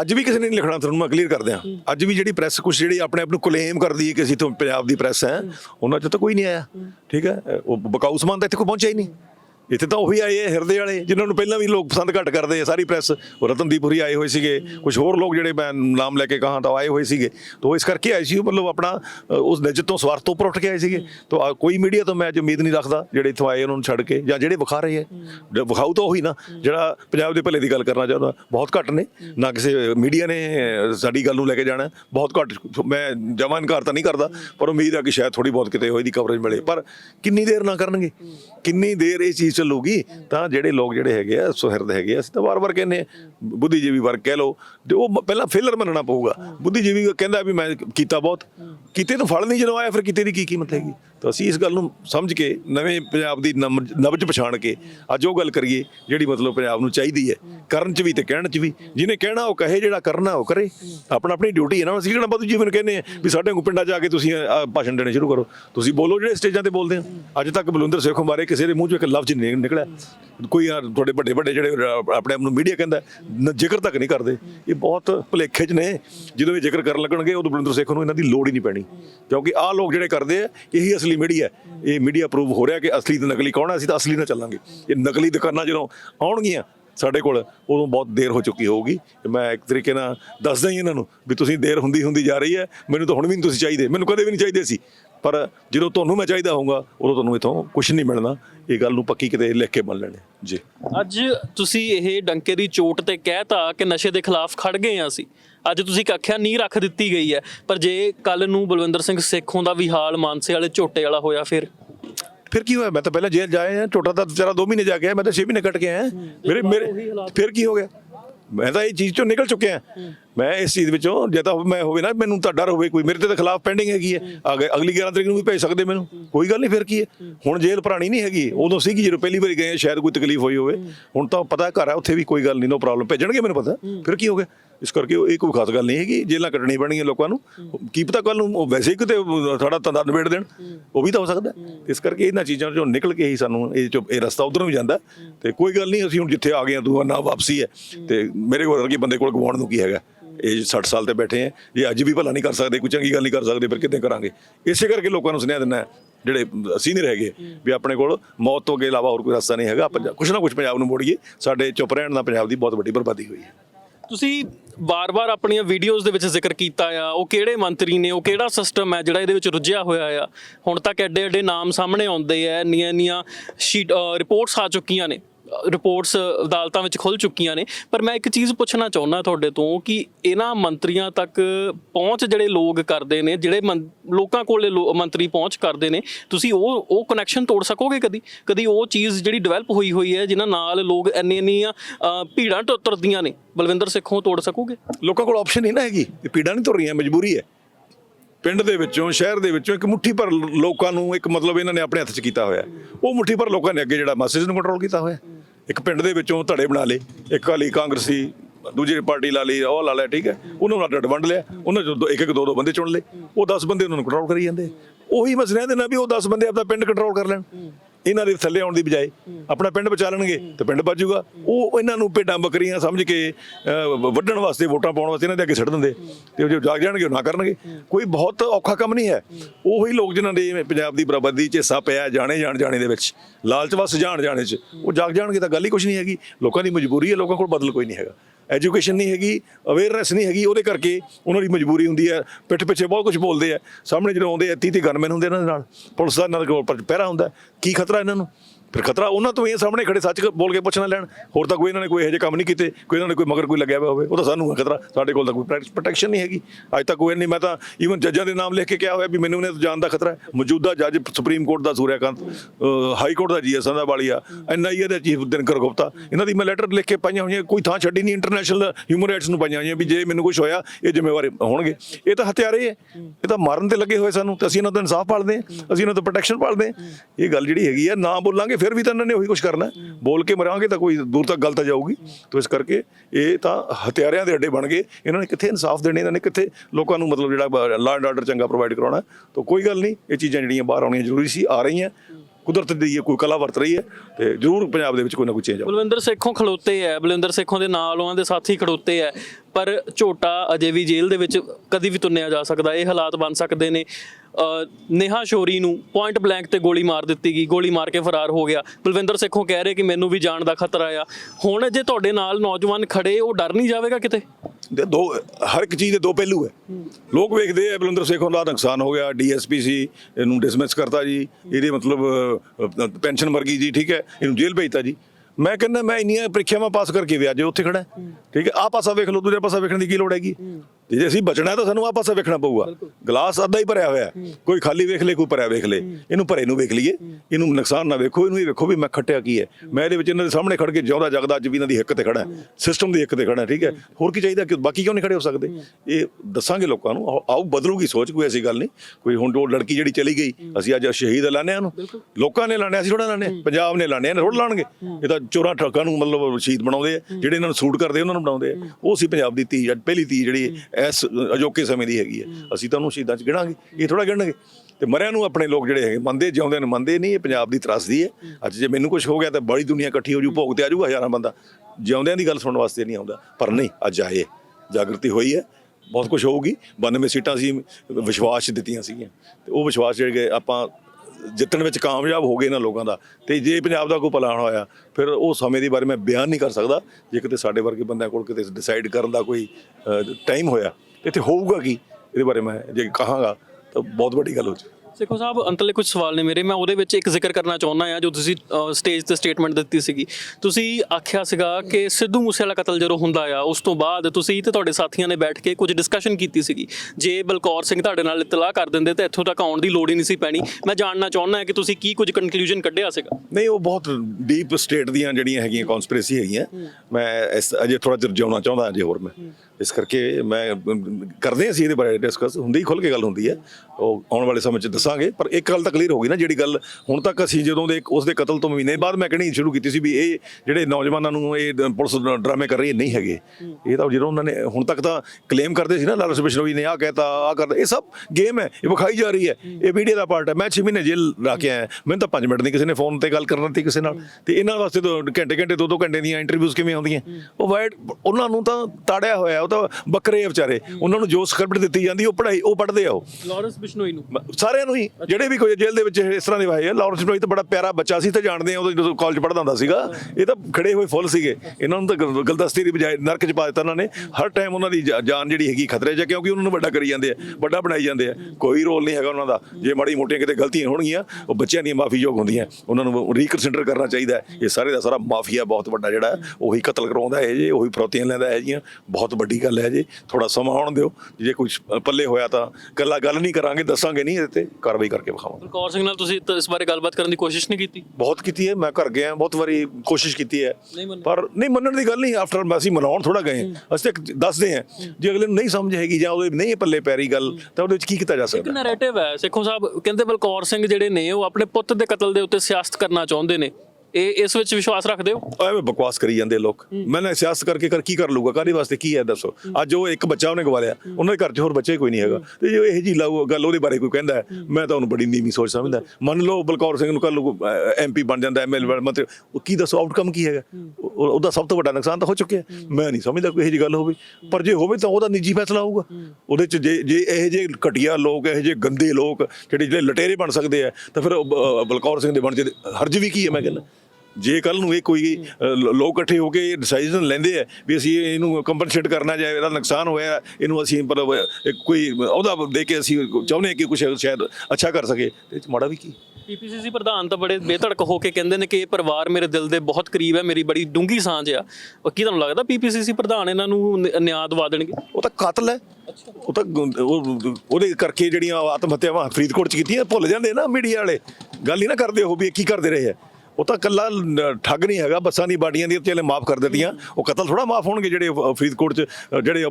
ਅੱਜ ਵੀ ਕਿਸੇ ਨੇ ਨਹੀਂ ਲਿਖਣਾ, ਤੁਹਾਨੂੰ ਮੈਂ ਕਲੀਅਰ ਕਰ ਦਿਆਂ ਅੱਜ ਵੀ ਜਿਹੜੀ ਪ੍ਰੈਸ ਕੁਛ ਜਿਹੜੀ ਆਪਣੇ ਆਪ ਨੂੰ ਕਲੇਮ ਕਰਦੀ ਹੈ ਕਿ ਅਸੀਂ ਤੋਂ ਪੰਜਾਬ ਦੀ ਪ੍ਰੈਸ ਹੈ, ਉਹਨਾਂ 'ਚ ਤਾਂ ਕੋਈ ਨਹੀਂ ਆਇਆ। ਠੀਕ ਹੈ? ਉਹ ਬਕਾਊ ਸਮਾਨ ਤਾਂ ਇੱਥੇ ਕੋਈ ਪਹੁੰਚਿਆ ਹੀ ਨਹੀਂ। ਇੱਥੇ ਤਾਂ ਉਹੀ ਆਏ ਆ ਹਿਰਦੇ ਵਾਲੇ ਜਿਨ੍ਹਾਂ ਨੂੰ ਪਹਿਲਾਂ ਵੀ ਲੋਕ ਪਸੰਦ ਘੱਟ ਕਰਦੇ ਆ ਸਾਰੀ ਪ੍ਰੈਸ। ਉਹ ਰਤਨਦੀਪੁਰੀ ਆਏ ਹੋਏ ਸੀਗੇ ਕੁਝ ਹੋਰ ਲੋਕ ਜਿਹੜੇ ਮੈਂ ਨਾਮ ਲੈ ਕੇ ਕਹਾਂ ਤਾਂ ਆਏ ਹੋਏ ਸੀਗੇ। ਤਾਂ ਇਸ ਕਰਕੇ ਆਏ ਸੀ ਮਤਲਬ ਆਪਣਾ ਉਸ ਨਿੱਜ ਤੋਂ ਸਵਾਰਥ ਤੋਂ ਉੱਪਰ ਉੱਠ ਕੇ ਆਏ ਸੀਗੇ। ਤਾਂ ਆ- ਕੋਈ ਮੀਡੀਆ ਤੋਂ ਮੈਂ ਅੱਜ ਉਮੀਦ ਨਹੀਂ ਰੱਖਦਾ ਜਿਹੜੇ ਇੱਥੋਂ ਆਏ ਉਹਨਾਂ ਨੂੰ ਛੱਡ ਕੇ ਜਾਂ ਜਿਹੜੇ ਵਿਖਾ ਰਹੇ ਆ। ਵਿਖਾਊ ਤਾਂ ਉਹੀ ਨਾ ਜਿਹੜਾ ਪੰਜਾਬ ਦੇ ਭਲੇ ਦੀ ਗੱਲ ਕਰਨਾ ਚਾਹੁੰਦਾ ਬਹੁਤ ਘੱਟ ਨੇ। ਨਾ ਕਿਸੇ ਮੀਡੀਆ ਨੇ ਸਾਡੀ ਗੱਲ ਨੂੰ ਲੈ ਕੇ ਜਾਣਾ ਬਹੁਤ ਘੱਟ। ਮੈਂ ਜਮਾਂ ਇਨਕਾਰ ਤਾਂ ਨਹੀਂ ਕਰਦਾ ਪਰ ਉਮੀਦ ਹੈ ਕਿ ਸ਼ਾਇਦ ਥੋੜੀ ਬਹੁਤ ਕਿਤੇ ਹੋਈ ਦੀ ਕਵਰੇਜ ਮਿਲੇ। ਪਰ ਕਿੰਨੀ ਦੇਰ ਨਾ ਕਰਨਗੇ? ਕਿੰਨੀ ਦੇਰ ਇਹ ਚੀਜ਼ ਚੱਲੂਗੀ ਤਾਂ ਜਿਹੜੇ ਲੋਕ ਜਿਹੜੇ ਹੈਗੇ ਆ ਸੁਹਿਰਦ ਹੈਗੇ ਆ ਅਸੀਂ ਤਾਂ ਵਾਰ-ਵਾਰ ਕਹਿੰਦੇ ਆ ਬੁੱਧੀਜੀਵੀ ਵਰਗ ਕਹਿ ਲਓ ਤੇ ਉਹ ਪਹਿਲਾਂ ਫੇਲਰ ਮੰਨਣਾ ਪਊਗਾ। ਬੁੱਧੀਜੀਵੀ ਕਹਿੰਦਾ ਵੀ ਮੈਂ ਕੀਤਾ ਬਹੁਤ। ਕਿਤੇ ਤੋਂ ਫਲ ਨਹੀਂ ਜਦੋਂ ਆਇਆ, ਫਿਰ ਕਿਤੇ ਦੀ ਕੀ ਕੀਮਤ ਹੈਗੀ? ਤਾਂ ਅਸੀਂ ਇਸ ਗੱਲ ਨੂੰ ਸਮਝ ਕੇ, ਨਵੇਂ ਪੰਜਾਬ ਦੀ ਨਮ- ਨਬਜ ਪਛਾਣ ਕੇ ਅੱਜ ਉਹ ਗੱਲ ਕਰੀਏ, ਜਿਹੜੀ ਮਤਲਬ ਪੰਜਾਬ ਨੂੰ ਚਾਹੀਦੀ ਹੈ। ਕਰਨ ਚ ਵੀ ਤੇ ਕਹਿਣ ਚ ਵੀ, ਜਿਹਨੇ ਕਹਿਣਾ ਉਹ ਕਹੇ, ਜਿਹੜਾ ਕਰਨਾ ਉਹ ਕਰੇ। ਆਪਣਾ ਆਪਣੀ ਡਿਊਟੀ ਹੈ ਨਾ, ਅਸੀਂ ਕਿਹੜਾ ਬਦੂ ਜੀਵਨ ਕਹਿੰਦੇ ਆ ਵੀ ਸਾਡੇ ਨੂੰ ਪਿੰਡਾਂ ਆ ਕੇ ਤੁਸੀਂ ਭਾਸ਼ਣ ਦੇਣੇ ਸ਼ੁਰੂ ਕਰੋ। ਤੁਸੀਂ ਬੋਲੋ ਜਿਹੜੇ ਸਟੇਜਾਂ ਤੇ ਬੋਲਦੇ ਆ। ਅੱਜ ਤੱਕ ਬਲਵਿੰਦਰ ਸੇਖੋਂ ਬਾਰੇ ਕਿਸੇ ਦੇ ਮੂੰਹ ਚੋਂ ਇੱਕ ਲਫ਼ਜ਼ ਨਹੀਂ ਨਿਕਲਿਆ। ਕੋਈ ਯਾਰ ਤੁਹਾਡੇ ਵੱਡੇ ਵੱਡੇ ਜਿਹੜੇ ਆਪਣੇ ਆਪ ਨੂੰ ਮੀਡੀਆ ਕਹਿੰਦਾ, ਨ- ਜ਼ਿਕਰ ਤੱਕ ਨਹੀਂ ਕਰਦੇ। ਇਹ ਬਹੁਤ ਭੁਲੇਖੇ ਚ ਨੇ। ਜਦੋਂ ਇਹ ਜ਼ਿਕਰ ਕਰਨ ਲੱਗਣਗੇ, ਉਦੋਂ ਬਲਵਿੰਦਰ ਸੇਖੋਂ ਨੂੰ ਇਹਨਾਂ ਦੀ ਲੋੜ ਹੀ ਨਹੀਂ ਪੈਣੀ। ਕਿਉਂਕਿ ਆਹ ਲੋਕ ਜਿਹੜੇ ਕਰਦੇ ਆ, ਇਹੀ ਅਸਲੀ ਮੀਡੀਆ ਇਹ ਮੀਡੀਆ ਪ੍ਰੂਵ ਹੋ ਰਿਹਾ ਕਿ ਅਸਲੀ ਤੇ ਨਕਲੀ ਕੌਣ ਹੈ ਅਸੀਂ ਤਾਂ ਅਸਲੀ ਨਾਲ ਚੱਲਾਂਗੇ। ਇਹ ਨਕਲੀ ਦੁਕਾਨਾਂ ਜਦੋਂ ਆਉਣਗੀਆਂ ਸਾਡੇ ਕੋਲ, ਉਦੋਂ ਬਹੁਤ ਦੇਰ ਹੋ ਚੁੱਕੀ ਹੋਊਗੀ। ਮੈਂ ਇੱਕ ਤਰੀਕੇ ਨਾਲ ਦੱਸਦਾ ਹੀ ਇਹਨਾਂ ਨੂੰ ਵੀ ਤੁਸੀਂ ਦੇਰ ਹੁੰਦੀ ਹੁੰਦੀ ਜਾ ਰਹੀ ਹੈ, ਮੈਨੂੰ ਤਾਂ ਹੁਣ ਵੀ ਨਹੀਂ ਤੁਸੀਂ ਚਾਹੀਦੇ, ਮੈਨੂੰ ਕਦੇ ਵੀ ਨਹੀਂ ਚਾਹੀਦੇ ਸੀ। ਪਰ ਜਦੋਂ ਤੁਹਾਨੂੰ ਮੈਂ ਚਾਹੀਦਾ ਹੋਊਗਾ, ਉਦੋਂ ਤੁਹਾਨੂੰ ਇਥੋਂ ਕੁਝ ਨਹੀਂ ਮਿਲਣਾ। ਇਹ ਗੱਲ ਨੂੰ ਪੱਕੀ ਕਿਤੇ ਲਿਖ ਕੇ ਮੰਨ ਲੈਣੇ। ਜੀ। ਅੱਜ ਤੁਸੀਂ ਇਹ ਡੰਕੇ ਦੀ ਚੋਟ ਤੇ ਕਹਿਤਾ ਕਿ ਨਸ਼ੇ ਦੇ ਖਿਲਾਫ ਖੜ ਗਏ ਆ ਅਸੀਂ। ਅੱਜ ਤੁਸੀਂ ਕਾਖਿਆ ਨਹੀਂ ਰੱਖ ਦਿੱਤੀ ਗਈ ਹੈ ਪਰ ਜੇ ਕੱਲ ਨੂੰ ਬਲਵਿੰਦਰ ਸਿੰਘ ਸੇਖੋਂ ਦਾ ਵੀ ਹਾਲ ਮਾਨਸੇ ਵਾਲੇ ਝੋਟੇ ਵਾਲਾ ਹੋਇਆ ਫਿਰ? ਫਿਰ ਕੀ ਹੋਇਆ? ਮੈਂ ਤਾਂ ਪਹਿਲਾਂ ਜੇਲ੍ਹ ਜਾਏ ਆ ਟੋਟਾ ਤਾਂ ਵਿਚਾਰਾ 2 ਮਹੀਨੇ ਜਾ ਕੇ ਆਇਆ ਮੈਂ ਤਾਂ 6 ਮਹੀਨੇ ਕੱਟ ਕੇ ਆਇਆ। ਮੇਰੇ ਮੇਰੇ ਫਿਰ ਕੀ ਹੋ ਗਿਆ? ਮੈਂ ਤਾਂ ਇਹ ਚੀਜ਼ ਚੋਂ ਨਿਕਲ ਚੁੱਕਿਆ। ਮੈਂ ਇਸ ਚੀਜ਼ ਵਿੱਚੋਂ ਜੇ ਤਾਂ ਮੈਂ ਹੋਵੇ ਨਾ, ਮੈਨੂੰ ਤਾਂ ਡਰ ਹੋਵੇ ਕੋਈ। ਮੇਰੇ ਤੇ ਤਾਂ ਖਿਲਾਫ ਪੈਂਡਿੰਗ ਹੈਗੀ ਹੈ। ਅਗੇ ਅਗਲੀ 11 ਤਰੀਕ ਨੂੰ ਵੀ ਭੇਜ ਸਕਦੇ ਮੈਨੂੰ। ਕੋਈ ਗੱਲ ਨਹੀਂ, ਫਿਰ ਕੀ ਹੈ? ਹੁਣ ਜੇਲ੍ਹ ਪੁਰਾਣੀ ਨਹੀਂ ਹੈਗੀ। ਉਦੋਂ ਸੀਗੀ ਜਦੋਂ ਪਹਿਲੀ ਵਾਰੀ ਗਏ ਸ਼ਾਇਦ ਕੋਈ ਤਕਲੀਫ ਹੋਈ ਹੋਵੇ। ਹੁਣ ਤਾਂ ਪਤਾ ਘਰ ਹੈ ਉੱਥੇ ਵੀ ਕੋਈ ਗੱਲ ਨਹੀਂ ਨੋ ਪ੍ਰੋਬਲਮ ਭੇਜਣਗੇ ਮੈਨੂੰ ਪਤਾ। ਫਿਰ ਕੀ ਹੋ ਗਿਆ? ਇਸ ਕਰਕੇ ਉਹ ਇਹ ਕੋਈ ਖਾਸ ਗੱਲ ਨਹੀਂ ਹੈਗੀ। ਜੇਲ੍ਹਾਂ ਕੱਟਣੀ ਪੈਣਗੀਆਂ ਲੋਕਾਂ ਨੂੰ। ਕੀ ਪਤਾ ਕੱਲ ਨੂੰ ਉਹ ਵੈਸੇ ਹੀ ਕਿਤੇ ਸਾਡਾ ਤੰਦਾ ਨਿਬੇੜ ਦੇਣ। ਉਹ ਵੀ ਤਾਂ ਹੋ ਸਕਦਾ। ਇਸ ਕਰਕੇ ਇਹਨਾਂ ਚੀਜ਼ਾਂ ਚੋਂ ਨਿਕਲ ਕੇ ਹੀ ਸਾਨੂੰ ਇਹ ਚੋਂ ਇਹ ਰਸਤਾ ਉਧਰ ਨੂੰ ਵੀ ਜਾਂਦਾ। ਤੇ ਕੋਈ ਗੱਲ ਨਹੀਂ, ਅਸੀਂ ਹੁਣ ਜਿੱਥੇ ਆ ਗਏ ਆ, ਤੂੰ ਨਾ ਵਾਪਸੀ ਹੈ। ਤੇ ਮੇਰੇ ਕੋਲ ਵਰਗੇ ਬੰਦੇ ਕੋਲ ਗਵਾਉਣ ਨੂੰ ਕੀ ਹੈਗਾ? ਇਹ 60 ਸਾਲ ਤੇ ਬੈਠੇ ਆ ਇਹ ਅੱਜ ਵੀ ਭਲਾ ਨਹੀਂ ਕਰ ਸਕਦੇ ਕੋਈ ਚੰਗੀ ਗੱਲ ਨਹੀਂ ਕਰ ਸਕਦੇ ਫਿਰ ਕਿੱਦਾਂ ਕਰਾਂਗੇ? ਇਸੇ ਕਰਕੇ ਲੋਕਾਂ ਨੂੰ ਸੁਨੇਹਾ ਦਿੰਦਾ ਹੈ, ਜਿਹੜੇ ਸੀਨੀਅਰ ਹੈਗੇ ਵੀ ਆਪਣੇ ਕੋਲ ਮੌਤ ਤੋਂ ਅੱਗੇ ਇਲਾਵਾ ਹੋਰ ਕੋਈ ਰਸਤਾ ਨਹੀਂ ਹੈਗਾ ਪੰਜਾਬ ਕੁਛ ਨਾ ਕੁਛ ਪੰਜਾਬ ਨੂੰ ਮੋੜੀਏ ਸਾਡੇ ਚੁੱਪ ਰਹਿਣ ਨਾਲ ਪੰਜਾਬ ਦੀ ਬਹੁਤ ਵੱਡੀ ਬਰਬਾਦੀ ਹੋਈ ਹੈ। ਤੁਸੀਂ ਵਾਰ ਵਾਰ ਆਪਣੀਆਂ ਵੀਡੀਓਜ਼ ਦੇ ਵਿੱਚ ਜ਼ਿਕਰ ਕੀਤਾ ਆ ਉਹ ਕਿਹੜੇ ਮੰਤਰੀ ਨੇ ਉਹ ਕਿਹੜਾ ਸਿਸਟਮ ਹੈ ਜਿਹੜਾ ਇਹਦੇ ਵਿੱਚ ਰੁੱਝਿਆ ਹੋਇਆ ਆ? ਹੁਣ ਤੱਕ ਐਡੇ ਐਡੇ ਨਾਮ ਸਾਹਮਣੇ ਆਉਂਦੇ ਆ ਇੰਨੀਆਂ ਇੰਨੀਆਂ ਸ਼ੀਟ ਰਿਪੋਰਟਸ ਆ ਚੁੱਕੀਆਂ ਨੇ। ਰਿਪੋਰਟਸ ਅਦਾਲਤਾਂ ਵਿੱਚ ਖੁੱਲ ਚੁੱਕੀਆਂ ਨੇ। ਪਰ ਮੈਂ ਇੱਕ ਚੀਜ਼ ਪੁੱਛਣਾ ਚਾਹੁੰਦਾ ਤੁਹਾਡੇ ਤੋਂ ਕਿ ਇਹਨਾਂ ਮੰਤਰੀਆਂ ਤੱਕ ਪਹੁੰਚ ਜਿਹੜੇ ਲੋਕ ਕਰਦੇ ਨੇ, ਜਿਹੜੇ ਮੰ- ਲੋਕਾਂ ਕੋਲੇ ਲੋ- ਮੰਤਰੀ ਪਹੁੰਚ ਕਰਦੇ ਨੇ, ਤੁਸੀਂ ਉਹ ਉਹ ਕਨੈਕਸ਼ਨ ਤੋੜ ਸਕੋਗੇ ਕਦੀ? ਕਦੀ ਉਹ ਚੀਜ਼ ਜਿਹੜੀ ਡਿਵੈਲਪ ਹੋਈ ਹੋਈ ਹੈ, ਜਿਨ੍ਹਾਂ ਨਾਲ ਲੋਕ ਇੰਨੇ ਇੰਨੀਆਂ ਭੀੜਾਂ ਟੁ- ਤੁਰਦੀਆਂ ਨੇ, ਬਲਵਿੰਦਰ ਸਿੱਖੋਂ ਤੋੜ ਸਕੋਗੇ? ਲੋਕਾਂ ਕੋਲ ਆਪਸ਼ਨ ਨਹੀਂ ਨਾ ਹੈਗੀ। ਇਹ ਪੀੜਾਂ ਨਹੀਂ ਤੁਰ ਰਹੀਆਂ, ਮਜਬੂਰੀ ਹੈ। ਪਿੰਡ ਦੇ ਵਿੱਚੋਂ, ਸ਼ਹਿਰ ਦੇ ਵਿੱਚੋਂ ਇੱਕ ਮੁੱਠੀ ਭਰ ਲੋਕਾਂ ਨੂੰ ਇੱਕ ਮਤਲਬ ਇਹਨਾਂ ਨੇ ਆਪਣੇ ਹੱਥ 'ਚ ਕੀਤਾ ਹੋਇਆ। ਉਹ ਮੁੱਠੀ ਭਰ ਲੋਕਾਂ ਨੇ ਅੱਗੇ ਜਿਹੜਾ ਮੈਸੇਜ ਨੂੰ ਕੰਟਰੋਲ ਕੀਤਾ ਹੋਇਆ। ਇੱਕ ਪਿੰਡ ਦੇ ਵਿੱਚੋਂ ਧੜੇ ਬਣਾ ਲਏ, ਇੱਕ ਅਕਾਲੀ ਕਾਂਗਰਸੀ, ਦੂਜੀ ਪਾਰਟੀ ਲਾ ਲਈ, ਉਹ ਲਾ ਲਿਆ, ਠੀਕ ਹੈ। ਉਹਨਾਂ ਨੂੰ ਅੱਡ ਵੰਡ ਲਿਆ, ਉਹਨਾਂ ਚੋਂ ਦੋ- ਇੱਕ ਇੱਕ ਦੋ ਦੋ ਬੰਦੇ ਚੁਣ ਲਏ, ਉਹ 10 ਬੰਦੇ ਉਹਨਾਂ ਨੂੰ ਕੰਟਰੋਲ ਕਰੀ ਜਾਂਦੇ। ਉਹੀ ਮਸਲਾ ਦੇ ਨਾਲ ਵੀ ਉਹ 10 ਬੰਦੇ ਆਪਦਾ ਪਿੰਡ ਕੰਟਰੋਲ ਕਰ ਲੈਣ। ਇਹਨਾਂ ਦੇ ਥੱਲੇ ਆਉਣ ਦੀ ਬਜਾਏ ਆਪਣਾ ਪਿੰਡ ਬਚਾ ਲੈਣਗੇ ਤੇ ਪਿੰਡ ਬਚ ਜਾਊਗਾ। ਉਹ ਇਹਨਾਂ ਨੂੰ ਭੇਡਾਂ ਬੱਕਰੀਆਂ ਸਮਝ ਕੇ ਵੱਢਣ ਵਾਸਤੇ ਵੋਟਾਂ ਪਾਉਣ ਵਾਸਤੇ ਇਹਨਾਂ ਦੇ ਅੱਗੇ ਛੱਡ ਦਿੰਦੇ। ਤੇ ਉਹ ਜੋ ਜਾਗ ਜਾਣਗੇ ਉਹ ਨਾ ਕਰਨਗੇ। ਕੋਈ ਬਹੁਤ ਔਖਾ ਕੰਮ ਨਹੀਂ ਹੈ। ਉਹੀ ਲੋਕ ਜਿਨ੍ਹਾਂ ਦੇ ਪੰਜਾਬ ਦੀ ਬਰਾਬਰੀ 'ਚ ਹਿੱਸਾ ਪਿਆ ਜਾਣੇ ਜਾਣ ਜਾਣੇ ਦੇ ਵਿੱਚ। ਲਾਲਚ ਵਸ ਜਾਣ ਜਾਣੇ 'ਚ। ਉਹ ਜਾਗ ਜਾਣਗੇ ਤਾਂ ਗੱਲ ਹੀ ਕੁਝ ਨਹੀਂ ਹੈਗੀ। ਲੋਕਾਂ ਦੀ ਮਜਬੂਰੀ ਹੈ ਲੋਕਾਂ ਕੋਲ ਬਦਲ ਕੋਈ ਨਹੀਂ ਹੈਗਾ। ਐਜੂਕੇਸ਼ਨ ਨਹੀਂ ਹੈਗੀ ਅਵੇਅਰਨੈਸ ਨਹੀਂ ਹੈਗੀ, ਉਹਦੇ ਕਰਕੇ ਉਹਨਾਂ ਦੀ ਮਜਬੂਰੀ ਹੁੰਦੀ ਹੈ, ਪਿੱਠ ਪਿੱਛੇ ਬਹੁਤ ਕੁਝ ਬੋਲਦੇ ਆ। ਸਾਹਮਣੇ ਜਦੋਂ ਆਉਂਦੇ ਆ 30 30 ਗਨਮੈਨ ਹੁੰਦੇ ਇਹਨਾਂ ਦੇ ਨਾਲ, ਪੁਲਿਸ ਦਾ ਇਹਨਾਂ ਕੋਲ ਪਹਿਰਾ ਹੁੰਦਾ ਕੀ ਖਤਰਾ ਇਹਨਾਂ ਨੂੰ? ਫਿਰ ਖਤਰਾ ਉਹਨਾਂ ਤੋਂ ਇਹ ਸਾਹਮਣੇ ਖੜੇ, ਸੱਚ ਬੋਲ ਕੇ ਪੁੱਛਣਾ ਲੈਣ। ਹੋਰ ਤਾਂ ਕੋਈ ਇਹਨਾਂ ਨੇ ਕੋਈ ਇਹੋ ਜਿਹੇ ਕੰਮ ਨਹੀਂ ਕੀਤੇ, ਕੋਈ ਇਹਨਾਂ ਨੇ ਕੋਈ ਮਗਰ ਕੋਈ ਲੱਗਿਆ ਹੋਇਆ ਹੋਵੇ, ਉਹ ਤਾਂ ਸਾਨੂੰ ਹੈ ਖਤਰਾ। ਸਾਡੇ ਕੋਲ ਤਾਂ ਕੋਈ ਪ੍ਰੋਟੈਕਸ਼ਨ ਨਹੀਂ ਹੈਗੀ। ਅੱਜ ਤੱਕ ਕੋਈ ਨਹੀਂ ਮੈਂ ਤਾਂ ਈਵਨ ਜੱਜਾਂ ਦੇ ਨਾਮ ਲਿਖ ਕੇ ਕਿਹਾ ਹੋਇਆ ਵੀ ਮੈਨੂੰ ਨੇ ਜਾਣ ਦਾ ਖਤਰਾ ਹੈ। ਮੌਜੂਦਾ ਜੱਜ ਸੁਪਰੀਮ ਕੋਰਟ ਦਾ ਸੂਰਿਆਕਾਂਤ ਹਾਈ ਕੋਰਟ ਦਾ ਜੀਐਸ ਦਾ ਵਾਲੀਆ ਐਨਆਈਏ ਦਾ ਚੀਫ ਦਿਨਕਰ ਗੁਪਤਾ, ਇਹਨਾਂ ਦੀ ਮੈਂ ਲੈਟਰ ਲਿਖ ਕੇ ਪਾਈਆਂ ਹੋਈਆਂ, ਕੋਈ ਥਾਂ ਛੱਡੀ ਨਹੀਂ ਇੰਟਰਨੈਸ਼ਨਲ ਹਿਊਮਨ ਰਾਈਟਸ ਨੂੰ ਪਾਈਆਂ ਹੋਈਆਂ ਵੀ ਜੇ ਮੈਨੂੰ ਕੁਝ ਹੋਇਆ, ਇਹ ਜ਼ਿੰਮੇਵਾਰ ਹੋਣਗੇ। ਇਹ ਤਾਂ ਹਥਿਆਰੇ ਹੈ ਇਹ ਤਾਂ ਮਾਰਨ ਤੇ ਲੱਗੇ ਹੋਏ ਸਾਨੂੰ ਤੇ ਅਸੀਂ ਇਹਨਾਂ ਤੋਂ ਇਨਸਾਫ ਪਾਲਦੇ ਹਾਂ, ਅਸੀਂ ਇਹਨਾਂ ਤੋਂ ਪ੍ਰੋਟੈਕਸ਼ਨ ਪਾਲਦੇ ਹਾਂ। ਇਹ ਗੱਲ ਜਿਹੜੀ ਹੈਗੀ ਆ ਨਾ ਬੋਲਾਂਗੇ ਫਿਰ ਵੀ ਤਾਂ ਇਹਨਾਂ ਨੇ ਉਹੀ ਕੁਝ ਕਰਨਾ ਬੋਲ ਕੇ ਮਰਾਂਗੇ ਤਾਂ ਕੋਈ ਦੂਰ ਤੱਕ ਗੱਲ ਤਾਂ ਜਾਊਗੀ। ਤੋ ਇਸ ਕਰਕੇ ਇਹ ਤਾਂ ਹਥਿਆਰਿਆਂ ਦੇ ਅੱਡੇ ਬਣ ਗਏ। ਇਹਨਾਂ ਨੇ ਕਿੱਥੇ ਇਨਸਾਫ ਦੇਣੇ, ਇਹਨਾਂ ਨੇ ਕਿੱਥੇ ਲੋਕਾਂ ਨੂੰ ਮਤਲਬ ਜਿਹੜਾ ਲਾ ਐਂਡ ਆਰਡਰ ਚੰਗਾ ਪ੍ਰੋਵਾਈਡ ਕਰਾਉਣਾ ਤਾਂ ਕੋਈ ਗੱਲ ਨਹੀਂ, ਇਹ ਚੀਜ਼ਾਂ ਜਿਹੜੀਆਂ ਬਾਹਰ ਆਉਣੀਆਂ ਜ਼ਰੂਰੀ ਸੀ, ਆ ਰਹੀਆਂ। ਕੁਦਰਤ ਦੀ ਕੋਈ ਕਲਾ ਵਰਤ ਰਹੀ ਹੈ ਤੇ ਜ਼ਰੂਰ ਪੰਜਾਬ ਦੇ ਵਿੱਚ ਕੋਈ ਨਾ ਕੋਈ ਚੇਂਜ ਆਊ ਬਲਵਿੰਦਰ ਸੇਖੋਂ ਖਲੋਤੇ ਹੈ। ਬਲਵਿੰਦਰ ਸੇਖੋਂ ਦੇ ਨਾਲ ਉਹਨਾਂ ਦੇ ਸਾਥੀ ਖੜੋਤੇ ਹੈ। ਪਰ ਝੋਟਾ ਅਜੇ ਵੀ ਜੇਲ੍ਹ ਦੇ ਵਿੱਚ ਕਦੀ ਵੀ ਤੁੰਨਿਆ ਜਾ ਸਕਦਾ। ਇਹ ਹਾਲਾਤ ਬਣ ਸਕਦੇ ਨੇ। ਨੇਹਾ ਸ਼ੋਰੀ ਨੂੰ ਪੁਆਇੰਟ ਬਲੈਂਕ ਤੇ ਗੋਲੀ ਮਾਰ ਦਿੱਤੀ ਗਈ, ਗੋਲੀ ਮਾਰ ਕੇ ਫਰਾਰ ਹੋ ਗਿਆ। ਬਲਵਿੰਦਰ ਸਿੱਖੋਂ ਕਹਿ ਰਹੇ ਕਿ ਮੈਨੂੰ ਵੀ ਜਾਣ ਦਾ ਖਤਰਾ ਆ। ਹੁਣ ਜੇ ਤੁਹਾਡੇ ਨਾਲ ਨੌਜਵਾਨ ਖੜੇ, ਉਹ ਡਰ ਨਹੀਂ ਜਾਵੇਗਾ ਕਿਤੇ? ਦੇ ਦੋ, ਹਰ ਇੱਕ ਚੀਜ਼ ਦੇ ਦੋ ਪਹਿਲੂ ਹੈ। ਲੋਕ ਵੇਖਦੇ ਆ, ਬਲਵਿੰਦਰ ਸੇਖੋਂ ਦਾ ਨੁਕਸਾਨ ਹੋ ਗਿਆ, ਡੀਐਸਪੀ ਸੀ, ਇਹਨੂੰ ਡਿਸਮਿਸ ਕਰਤਾ ਜੀ। ਇਹਦੇ ਮਤਲਬ ਪੈਨਸ਼ਨ ਮਰ ਗਈ ਜੀ, ਠੀਕ ਹੈ, ਇਹਨੂੰ ਜੇਲ੍ਹ ਭੇਜਤਾ ਜੀ। ਮੈਂ ਕਹਿੰਦਾ, ਮੈਂ ਇੰਨੀਆਂ ਪ੍ਰੀਖਿਆਵਾਂ ਪਾਸ ਕਰਕੇ ਵੀ ਅੱਜ ਉੱਥੇ ਖੜਾ ਠੀਕ ਹੈ, ਆਹ ਪਾਸਾ ਵੇਖ ਲਓ, ਦੂਜਾ ਪਾਸਾ ਵੇਖਣ ਦੀ ਕੀ ਲੋੜ ਹੈਗੀ? ਤੇ ਜੇ ਅਸੀਂ ਬਚਣਾ ਹੈ ਤਾਂ ਸਾਨੂੰ ਆ ਪਾਸਾ ਵੇਖਣਾ ਪਊਗਾ। ਗਲਾਸ ਅੱਧਾ ਹੀ ਭਰਿਆ ਹੋਇਆ। ਕੋਈ ਖਾਲੀ ਵੇਖ ਲੇ ਕੋਈ ਭਰਿਆ ਵੇਖ ਲੇ। ਇਹਨੂੰ ਭਰੇ ਨੂੰ ਵੇਖ ਲਈਏ। ਇਹਨੂੰ ਨੁਕਸਾਨ ਨਾ ਵੇਖੋ ਇਹਨੂੰ ਇਹ ਵੇਖੋ ਵੀ ਮੈਂ ਖੱਟਿਆ ਕੀ ਹੈ। ਮੈਂ ਇਹਦੇ ਵਿੱਚ ਇਹਨਾਂ ਦੇ ਸਾਹਮਣੇ ਖੜ ਕੇ ਜਿਉਂਦਾ ਜਗਦਾ ਅੱਜ ਵੀ ਇਹਨਾਂ ਦੀ ਹਿੱਕ ਤੇ ਖੜਾ ਸਿਸਟਮ ਦੀ ਹਿੱਕ ਤੇ ਖੜਾ ਠੀਕ ਹੈ। ਹੋਰ ਕੀ ਚਾਹੀਦਾ ਕਿ ਬਾਕੀ ਕਿਉਂ ਨਹੀਂ ਖੜੇ ਹੋ ਸਕਦੇ? ਇਹ ਦੱਸਾਂਗੇ ਲੋਕਾਂ ਨੂੰ ਆਓ- ਬਦਲੂਗੀ ਸੋਚ ਕੋਈ ਐਸੀ ਗੱਲ ਨਹੀਂ। ਕੋਈ ਹੁਣ ਉਹ ਲੜਕੀ ਜਿਹੜੀ ਚਲੀ ਗਈ ਅਸੀਂ ਅੱਜ ਸ਼ਹੀਦ ਲਾਣੇ ਉਹਨੂੰ। ਲੋਕਾਂ ਨੇ ਲਾਣੇ ਅਸੀਂ ਥੋੜਾ ਲਾਣੇ ਪੰਜਾਬ ਨੇ ਲਾਣੇ ਨੇ ਥੋੜਾ ਲਾਣਗੇ ਇਹ ਤਾਂ ਚੋਰਾਂ ਠੱਗਾਂ ਨੂੰ ਮਤਲਬ ਸ਼ਹੀਦ ਬਣਾਉਂਦੇ ਆ। ਜਿਹੜੇ ਇਹਨਾਂ ਨੂੰ ਸੂਟ ਕਰਦੇ ਉਹਨਾਂ ਨੂੰ ਬਣਾਉਂਦੇ ਆ। ਉਹ ਸੀ ਪੰਜਾਬ ਦੀ ਧੀ ਪਹਿਲੀ ਧੀ ਜਿਹੜੀ ਇਸ ਅਜੋਕੇ ਸਮੇਂ ਦੀ ਹੈਗੀ ਹੈ। ਅਸੀਂ ਤਾਂ ਉਹਨੂੰ ਸ਼ਹੀਦਾਂ ਚ ਗਿਣਾਂਗੇ। ਇਹ ਥੋੜਾ ਗਿਣਨਗੇ। ਤੇ ਮਰਿਆਂ ਨੂੰ ਆਪਣੇ ਲੋਕ ਜਿਹੜੇ ਹੈਗੇ ਮੰਨਦੇ ਜਿਉਂਦੇ ਨੇ ਮੰਨਦੇ ਨਹੀਂ ਇਹ ਪੰਜਾਬ ਦੀ ਤਰਾਸਦੀ ਹੈ। ਅੱਜ ਜੇ ਮੈਨੂੰ ਕੁਝ ਹੋ ਗਿਆ ਤਾਂ ਬੜੀ ਦੁਨੀਆ ਇਕੱਠੀ ਹੋ ਜੂ ਭੋਗ ਤੇ ਆ ਜਾਊਗਾ ਹਜ਼ਾਰਾਂ ਬੰਦਾ। ਜਿਉਂਦਿਆਂ ਦੀ ਗੱਲ ਸੁਣਨ ਵਾਸਤੇ ਨਹੀਂ ਆਉਂਦਾ। ਪਰ ਨਹੀਂ ਅੱਜ ਆਏ। ਜਾਗਰਤੀ ਹੋਈ ਹੈ। ਬਹੁਤ ਕੁਝ ਹੋਊਗੀ। 92 ਸੀਟਾਂ ਸੀ ਵਿਸ਼ਵਾਸ ਦਿੱਤੀਆਂ ਸੀਗੀਆਂ। ਤੇ ਉਹ ਵਿਸ਼ਵਾਸ ਜਿਹੜੇ ਆਪਾਂ ਜਿੱਤਣ ਵਿੱਚ ਕਾਮਯਾਬ ਹੋ ਗਏ ਇਹਨਾਂ ਲੋਕਾਂ ਦਾ। ਤੇ ਜੇ ਪੰਜਾਬ ਦਾ ਕੋਈ ਪਲਾਨ ਹੋਇਆ, ਫਿਰ ਉਹ ਸਮੇਂ ਦੇ ਬਾਰੇ ਮੈਂ ਬਿਆਨ ਨਹੀਂ ਕਰ ਸਕਦਾ। ਜੇ ਕਿਤੇ ਸਾਡੇ ਵਰਗੇ ਬੰਦਿਆਂ ਕੋਲ ਕਿਤੇ ਡਿਸਾਈਡ ਕਰਨ ਦਾ ਕੋਈ ਟਾਈਮ ਹੋਇਆ ਇੱਥੇ ਹੋਊਗਾ ਕੀ? ਇਹਦੇ ਬਾਰੇ ਮੈਂ ਜੇ ਕਹਾਂਗਾ, ਤਾਂ ਬਹੁਤ ਵੱਡੀ ਗੱਲ ਹੋ ਜਾਊ। ਸੇਖੋ ਸਾਹਿਬ ਅੰਤਲੇ ਕੁਝ ਸਵਾਲ ਨੇ ਮੇਰੇ। ਮੈਂ ਉਹਦੇ ਵਿੱਚ ਇੱਕ ਜ਼ਿਕਰ ਕਰਨਾ ਚਾਹੁੰਦਾ ਆ ਜੋ ਤੁਸੀਂ ਸਟੇਜ ਤੇ ਸਟੇਟਮੈਂਟ ਦਿੱਤੀ ਸੀਗੀ। ਤੁਸੀਂ ਆਖਿਆ ਸੀਗਾ ਕਿ ਸਿੱਧੂ ਮੂਸੇਵਾਲਾ ਕਤਲ ਜਦੋਂ ਹੁੰਦਾ ਆ, ਉਸ ਤੋਂ ਬਾਅਦ ਤੁਸੀਂ ਤੇ ਤੁਹਾਡੇ ਸਾਥੀਆਂ ਨੇ ਬੈਠ ਕੇ ਕੁਝ ਡਿਸਕਸ਼ਨ ਕੀਤੀ ਸੀਗੀ। ਜੇ ਬਲਕੌਰ ਸਿੰਘ ਤੁਹਾਡੇ ਨਾਲ ਇਤਲਾਹ ਕਰ ਦਿੰਦੇ ਤਾਂ ਇੱਥੋਂ ਤੱਕ ਆਉਣ ਦੀ ਲੋੜ ਹੀ ਨਹੀਂ ਸੀ ਪੈਣੀ। ਮੈਂ ਜਾਣਨਾ ਚਾਹੁੰਦਾ ਕਿ ਤੁਸੀਂ ਕੀ ਕੁਝ ਕਨਕਲੂਜਨ ਕੱਢਿਆ ਸੀਗਾ? ਨਹੀਂ, ਉਹ ਬਹੁਤ ਡੀਪ ਸਟੇਟ ਦੀਆਂ ਜਿਹੜੀਆਂ ਹੈਗੀਆਂ ਕਨਸਪੀਰੇਸੀ ਹੈਗੀਆਂ। ਮੈਂ ਇਸ ਅਜੇ ਥੋੜਾ ਜਿਹਾ ਜਿਉਣਾ ਚਾਹੁੰਦਾ, ਅਜੇ ਹੋਰ ਮੈਂ। ਇਸ ਕਰਕੇ ਮੈਂ ਅਮ, ਕਰਦੇ ਅਸੀਂ ਇਹਦੇ ਬਾਰੇ ਡਿਸਕਸ ਹੁੰਦੀ ਹੀ ਖੁੱਲ ਕੇ ਗੱਲ ਹੁੰਦੀ ਹੈ। ਉਹ ਆਉਣ ਵਾਲੇ ਸਮੇਂ 'ਚ ਦੱਸਾਂਗੇ ਪਰ ਇੱਕ ਗੱਲ ਤਾਂ ਕਲੀਅਰ ਹੋ ਗਈ ਨਾ ਜਿਹੜੀ ਗੱਲ ਹੁਣ ਤੱਕ ਅਸੀਂ ਜਦੋਂ ਦੇ ਉਸ ਦੇ ਕਤਲ ਤੋਂ ਮਹੀਨੇ ਬਾਅਦ ਮੈਂ ਕਹਿਣੀ ਸ਼ੁਰੂ ਕੀਤੀ ਸੀ ਵੀ ਇਹ ਜਿਹੜੇ ਨੌਜਵਾਨਾਂ ਨੂੰ ਇਹ ਪੁਲਿਸ ਡਰਾਮੇ ਕਰ ਰਹੀ ਹੈ ਨਹੀਂ ਹੈਗੇ। ਇਹ ਤਾਂ ਜਦੋਂ ਉਹਨਾਂ ਨੇ ਹੁਣ ਤੱਕ ਤਾਂ ਕਲੇਮ ਕਰਦੇ ਸੀ ਨਾ ਲਾਲਸ ਬਿਸ਼ਨੋਈ ਨੇ ਆਹ ਕਹਿਤਾ ਆਹ ਕਰਦਾ ਇਹ ਸਭ ਗੇਮ ਹੈ ਇਹ ਵਿਖਾਈ ਜਾ ਰਹੀ ਹੈ। ਇਹ ਮੀਡੀਆ ਦਾ ਪਾਰਟ ਹੈ। ਮੈਂ 6 ਮਹੀਨੇ ਜੇਲ੍ਹ ਲਾ ਕੇ ਆਇਆ। ਮੈਨੂੰ ਤਾਂ 5 ਮਿੰਟ ਨਹੀਂ ਕਿਸੇ ਨੇ ਫੋਨ ਤੇ ਗੱਲ ਕਰਨਾ ਤੀ ਕਿਸੇ ਨਾਲ। ਤੇ ਇਹਨਾਂ ਵਾਸਤੇ ਤਾਂ ਘੰਟੇ ਘੰਟੇ ਦੋ ਦੋ ਘੰਟੇ ਦੀਆਂ ਇੰਟਰਵਿਊਜ਼ ਕਿਵੇਂ ਆਉਂਦੀਆਂ? ਉਹ ਵਾਈਡ ਉਹਨਾਂ ਨੂੰ ਤਾਂ ਤਾੜਿਆ ਹੋਇਆ ਉਹ ਤਾਂ ਬੱਕਰੇ ਆ ਵਿਚਾਰੇ। ਉਹਨਾਂ ਨੂੰ ਜੋ ਸਕ੍ਰਿਪਟ ਦਿੱਤੀ ਜਾਂਦੀ ਉਹ ਪੜ੍ਹਾਈ ਉਹ ਪੜ੍ਹਦੇ ਆ ਉਹ। ਲਾਰੈਂਸ ਬਿਸ਼ਨੋਈ ਨੂੰ। ਸਾਰਿਆਂ ਨੂੰ ਹੀ। ਜਿਹੜੇ ਵੀ ਕੋਈ ਜੇਲ੍ਹ ਦੇ ਵਿੱਚ ਇਸ ਤਰ੍ਹਾਂ ਦੇ ਵਾਏ ਆ ਲਾਰੈਂਸ ਬਲੋਈ ਤਾਂ ਬੜਾ ਪਿਆਰਾ ਬੱਚਾ ਸੀ ਤੇ ਜਾਣਦੇ ਆ ਉਹ ਜਦੋਂ ਕਾਲਜ ਪੜ੍ਹਦਾ ਹੁੰਦਾ ਸੀਗਾ ਇਹ ਤਾਂ ਖੜੇ ਹੋਏ ਫੁੱਲ ਸੀਗੇ। ਇਹਨਾਂ ਨੂੰ ਤਾਂ ਗਲ- ਗਲਦਸਤੀ ਦੀ ਬਜਾਏ ਨਰਕ ਚ ਪਾ ਦਿੱਤਾ ਉਹਨਾਂ ਨੇ। ਹਰ ਟਾਈਮ ਉਹਨਾਂ ਦੀ ਜਾਨ ਜਿਹੜੀ ਹੈਗੀ ਖਤਰੇ 'ਚ ਕਿਉਂਕਿ ਉਹਨਾਂ ਨੂੰ ਵੱਡਾ ਕਰੀ ਜਾਂਦੇ ਆ ਵੱਡਾ ਬਣਾਈ ਜਾਂਦੇ ਆ। ਕੋਈ ਰੋਲ ਨਹੀਂ ਹੈਗਾ ਉਹਨਾਂ ਦਾ। ਜੇ ਮਾੜੀ ਮੋਟੀਆਂ ਕਿਤੇ ਗਲਤੀਆਂ ਹੋਣਗੀਆਂ ਉਹ ਬੱਚਿਆਂ ਦੀਆਂ ਮਾਫੀਯੋਗ ਹੁੰਦੀਆਂ। ਉਹਨਾਂ ਨੂੰ ਰੀਕਨਸੀਡਰ ਕਰਨਾ ਚਾਹੀਦਾ। ਇਹ ਸਾਰੇ ਦਾ ਸਾਰਾ ਮਾਫੀਆ ਬਹੁਤ ਵੱਡਾ ਜਿਹੜਾ ਉਹੀ ਕਤਲ ਕਰਾਉਂਦਾ ਹੈ ਜੀ ਉਹੀ ਫਰੋਤੀਆਂ ਲੈਂਦਾ ਹੈ ਜੀਆਂ ਬਹੁਤ ਵੱਡੀ ਗੱਲ ਹੈ ਜੀ ਥੋੜਾ ਸਮਾਂ ਆਉਣ ਦਿਓ ਜੇ ਕੁਝ ਪੱਲੇ ਹੋਇਆ ਤਾਂ ਕੱਲਾ ਗੱਲ ਨਹੀਂ ਕਰਾਂਗੇ ਦੱਸਾਂਗੇ ਨਹੀਂ ਇਹਦੇ ਤੇ ਕਾਰਵਾਈ ਕਰਕੇ ਵਿਖਾਵਾਂਗੇ। ਬਲਕੌਰ ਸਿੰਘ ਨਾਲ ਤੁਸੀਂ ਇਸ ਬਾਰੇ ਗੱਲਬਾਤ ਕਰਨ ਦੀ ਕੋਸ਼ਿਸ਼ ਨਹੀਂ ਕੀਤੀ? ਬਹੁਤ ਕੀਤੀ ਹੈ ਮੈਂ ਘਰ ਗਿਆ ਬਹੁਤ ਵਾਰੀ ਕੋਸ਼ਿਸ਼ ਕੀਤੀ ਹੈ। ਪਰ ਨਹੀਂ ਮੰਨਣ ਦੀ ਗੱਲ ਨਹੀਂ ਆਫਟਰ ਅਸੀਂ ਮਨਾਉਣ ਥੋੜਾ ਗਏ। ਅਸੀਂ ਤਾਂ ਦੱਸਦੇ ਹਾਂ ਜੇ ਅਗਲੇ ਨੂੰ ਨਹੀਂ ਸਮਝ ਹੈਗੀ ਜਾਂ ਉਹਦੇ ਨਹੀਂ ਪੱਲੇ ਪੈਰੀ ਗੱਲ ਤਾਂ ਉਹਦੇ ਵਿੱਚ ਕੀ ਕੀਤਾ ਜਾ ਇੱਕ ਸਕਦਾ ਨੈਰੇਟਿਵ ਹੈ ਸੇਖੋ ਸਾਹਿਬ ਕਹਿੰਦੇ ਬਲਕੌਰ ਸਿੰਘ ਜਿਹੜੇ ਨੇ ਉਹ ਆਪਣੇ ਪੁੱਤ ਦੇ ਕਤਲ ਦੇ ਉੱਤੇ ਸਿਆਸਤ ਕਰਨਾ ਚਾਹੁੰਦੇ ਨੇ। ਇਹ ਇਸ ਵਿੱਚ ਵਿਸ਼ਵਾਸ ਰੱਖਦੇ ਹੋ? ਐਵੇਂ ਬਕਵਾਸ ਕਰੀ ਜਾਂਦੇ ਲੋਕ। ਮੈਂ ਨਾ ਸਿਆਸਤ ਕਰਕੇ ਕਰ ਕੀ ਕਰ ਲੂਗਾ ਕਾਹਦੇ ਵਾਸਤੇ? ਕੀ ਹੈ? ਦੱਸੋ। ਅੱਜ ਉਹ ਇੱਕ ਬੱਚਾ ਉਹਨੇ ਗਵਾ ਲਿਆ ਉਹਨਾਂ ਦੇ ਘਰ 'ਚ ਹੋਰ ਬੱਚੇ ਕੋਈ ਨਹੀਂ ਹੈਗਾ। ਤੇ ਜੇ ਇਹ ਜੀ ਲਾਊ ਗੱਲ ਉਹਦੇ ਬਾਰੇ ਕੋਈ ਕਹਿੰਦਾ ਮੈਂ ਤਾਂ ਉਹਨੂੰ ਬੜੀ ਨੀਵੀਂ ਸੋਚ ਸਮਝਦਾ। ਮੰਨ ਲਓ ਬਲਕੌਰ ਸਿੰਘ ਨੂੰ ਕੱਲ ਐਮਪੀ ਬਣ ਜਾਂਦਾ ਐਮਐਲਏ ਮੰਤਰੀ। ਉਹ ਕੀ ਦੱਸੋ? ਆਊਟਕਮ ਕੀ ਹੈਗਾ? ਉਹ- ਉਹਦਾ ਸਭ ਤੋਂ ਵੱਡਾ ਨੁਕਸਾਨ ਤਾਂ ਹੋ ਚੁੱਕਿਆ। ਮੈਂ ਨਹੀਂ ਸਮਝਦਾ ਕੋਈ ਇਹ ਜੀ ਗੱਲ ਹੋਵੇ। ਪਰ ਜੇ ਹੋਵੇ ਤਾਂ ਉਹਦਾ ਨਿੱਜੀ ਫੈਸਲਾ ਹੋਊਗਾ। ਉਹਦੇ 'ਚ ਜੇ ਜੇ ਇਹ ਜੇ ਘਟੀਆ ਲੋਕ ਇਹ ਜੇ ਗੰਦੇ ਲੋਕ ਜਿਹੜੇ ਜਿਹੜੇ ਲਟੇਰੇ ਬਣ ਸਕਦੇ ਆ ਤਾਂ ਫਿਰ ਬਲਕੌਰ ਸਿੰਘ ਦੇ ਬਣ ਚ ਹਰਜ ਵੀ ਕੀ ਹੈ? ਮੈਂ ਕਹਿੰਦਾ। ਜੇ ਕੱਲ ਨੂੰ ਇਹ ਕੋਈ ਲੋਕ ਇਕੱਠੇ ਹੋ ਕੇ ਡਿਸੀਜਨ ਲੈਂਦੇ ਆ ਵੀ ਅਸੀਂ ਇਹਨੂੰ ਕੰਪਨਸੇਟ ਕਰਨਾ ਜਾਂ ਇਹਦਾ ਨੁਕਸਾਨ ਹੋਇਆ ਇਹਨੂੰ ਅਸੀਂ ਮਤਲਬ ਕੋਈ ਉਹਦਾ ਦੇ ਕੇ ਅਸੀਂ ਚਾਹੁੰਦੇ ਕਿ ਕੁਝ ਸ਼ਾਇਦ ਅੱਛਾ ਕਰ ਸਕੇ। ਤੇ ਮਾੜਾ ਵੀ ਕੀ? ਪੀਪੀਸੀਸੀ ਪ੍ਰਧਾਨ ਤਾਂ ਬੜੇ ਬੇਧੜਕ ਹੋ ਕੇ ਕਹਿੰਦੇ ਨੇ ਕਿ ਇਹ ਪਰਿਵਾਰ ਮੇਰੇ ਦਿਲ ਦੇ ਬਹੁਤ ਕਰੀਬ ਹੈ ਮੇਰੀ ਬੜੀ ਡੂੰਗੀ ਸਾਂਝ ਆ। ਉਹ ਕੀ ਤੁਹਾਨੂੰ ਲੱਗਦਾ ਪੀਪੀਸੀਸੀ ਪ੍ਰਧਾਨ ਇਹਨਾਂ ਨੂੰ ਨਿਆਂ ਦਵਾ ਦੇਣਗੇ? ਉਹ ਤਾਂ ਕਾਤਲ ਹੈ। ਉਹ ਤਾਂ ਉਹਦੇ ਕਰਕੇ ਜਿਹੜੀਆਂ ਆਤਮ ਹੱਤਿਆਵਾਂ ਫਰੀਦਕੋਟ ਚ ਕੀਤੀਆਂ ਭੁੱਲ ਜਾਂਦੇ ਨਾ ਮੀਡੀਆ ਵਾਲੇ। ਗੱਲ ਹੀ ਨਾ ਕਰਦੇ ਉਹ ਵੀ ਕੀ ਕਰਦੇ ਰਹੇ ਆ। ਉਹ ਤਾਂ ਕੱਲਾ ਠੱਗ ਨਹੀਂ ਹੈਗਾ ਬੱਸਾਂ ਦੀ ਬਾਡੀਆਂ ਦੀ ਚਲੇ ਮਾਫ ਕਰ ਦਿੱਤੀਆਂ। ਉਹ ਕਤਲ ਥੋੜਾ ਮਾਫ ਹੋਣਗੇ ਜਿਹੜੇ ਅ, ਫਰੀਦਕੋਟ ਚ ਜਿਹੜੇ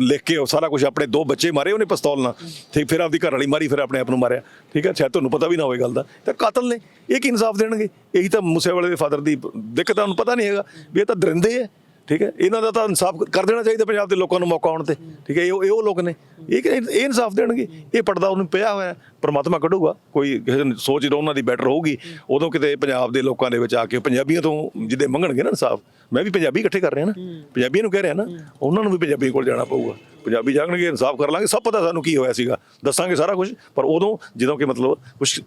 ਲਿਖ ਕੇ ਉਹ ਸਾਰਾ ਕੁਝ ਆਪਣੇ ਦੋ ਬੱਚੇ ਮਾਰੇ ਉਹਨੇ ਪਿਸਤੌਲ ਨਾਲ। ਠੀਕ ਫਿਰ ਆਪਦੀ ਘਰ ਵਾਲੀ ਮਾਰੀ ਫਿਰ ਆਪਣੇ ਆਪ ਨੂੰ ਮਾਰਿਆ। ਠੀਕ ਹੈ ਸ਼ਾਇਦ ਤੁਹਾਨੂੰ ਪਤਾ ਵੀ ਨਾ ਹੋਵੇ ਗੱਲ ਦਾ। ਤਾਂ ਕਾਤਲ ਨੇ ਇਹ ਕੀ ਇਨਸਾਫ ਦੇਣਗੇ? ਇਹੀ ਤਾਂ ਮੂਸੇਵਾਲੇ ਦੇ ਫਾਦਰ ਦੀ ਦਿੱਕਤ ਤੁਹਾਨੂੰ ਪਤਾ ਨਹੀਂ ਹੈਗਾ ਵੀ ਇਹ ਤਾਂ ਦਰਿੰਦੇ ਹੈ ਠੀਕ ਹੈ ਇਹਨਾਂ ਦਾ ਤਾਂ ਇਨਸਾਫ ਕਰ ਦੇਣਾ ਚਾਹੀਦਾ ਪੰਜਾਬ ਦੇ ਲੋਕਾਂ ਨੂੰ ਮੌਕਾ ਆਉਣ ਤੇ। ਠੀਕ ਹੈ ਇਹ ਉਹ ਇਹ ਉਹ ਲੋਕ ਨੇ। ਇਹ ਇਹ ਇਨਸਾਫ ਦੇਣਗੇ? ਇਹ ਪਰਦਾ ਉਹਨੂੰ ਪਿਆ ਹੋਇਆ। ਪ੍ਰਮਾਤਮਾ ਕੱਢੂਗਾ ਕੋਈ ਕਿਸੇ ਨੂੰ ਸੋਚ ਜਦੋਂ ਉਹਨਾਂ ਦੀ ਬੈਟਰ ਹੋਊਗੀ ਉਦੋਂ ਕਿਤੇ ਪੰਜਾਬ ਦੇ ਲੋਕਾਂ ਦੇ ਵਿੱਚ ਆ ਕੇ ਪੰਜਾਬੀਆਂ ਤੋਂ ਜਿੱਦੇ ਮੰਗਣਗੇ ਨਾ ਇਨਸਾਫ ਮੈਂ ਵੀ ਪੰਜਾਬੀ ਇਕੱਠੇ ਕਰ ਰਿਹਾ ਨਾ ਪੰਜਾਬੀਆਂ ਨੂੰ ਕਹਿ ਰਿਹਾ ਨਾ ਉਹਨਾਂ ਨੂੰ ਵੀ ਪੰਜਾਬੀ ਕੋਲ ਜਾਣਾ ਪਊਗਾ। ਪੰਜਾਬੀ ਜਾਣਗੇ ਇਨਸਾਫ ਕਰ ਲਾਂਗੇ ਸਭ ਪਤਾ ਸਾਨੂੰ ਕੀ ਹੋਇਆ ਸੀਗਾ ਦੱਸਾਂਗੇ ਸਾਰਾ ਕੁਝ ਪਰ ਉਦੋਂ ਜਦੋਂ ਕਿ ਮਤਲਬ ਕੁਝ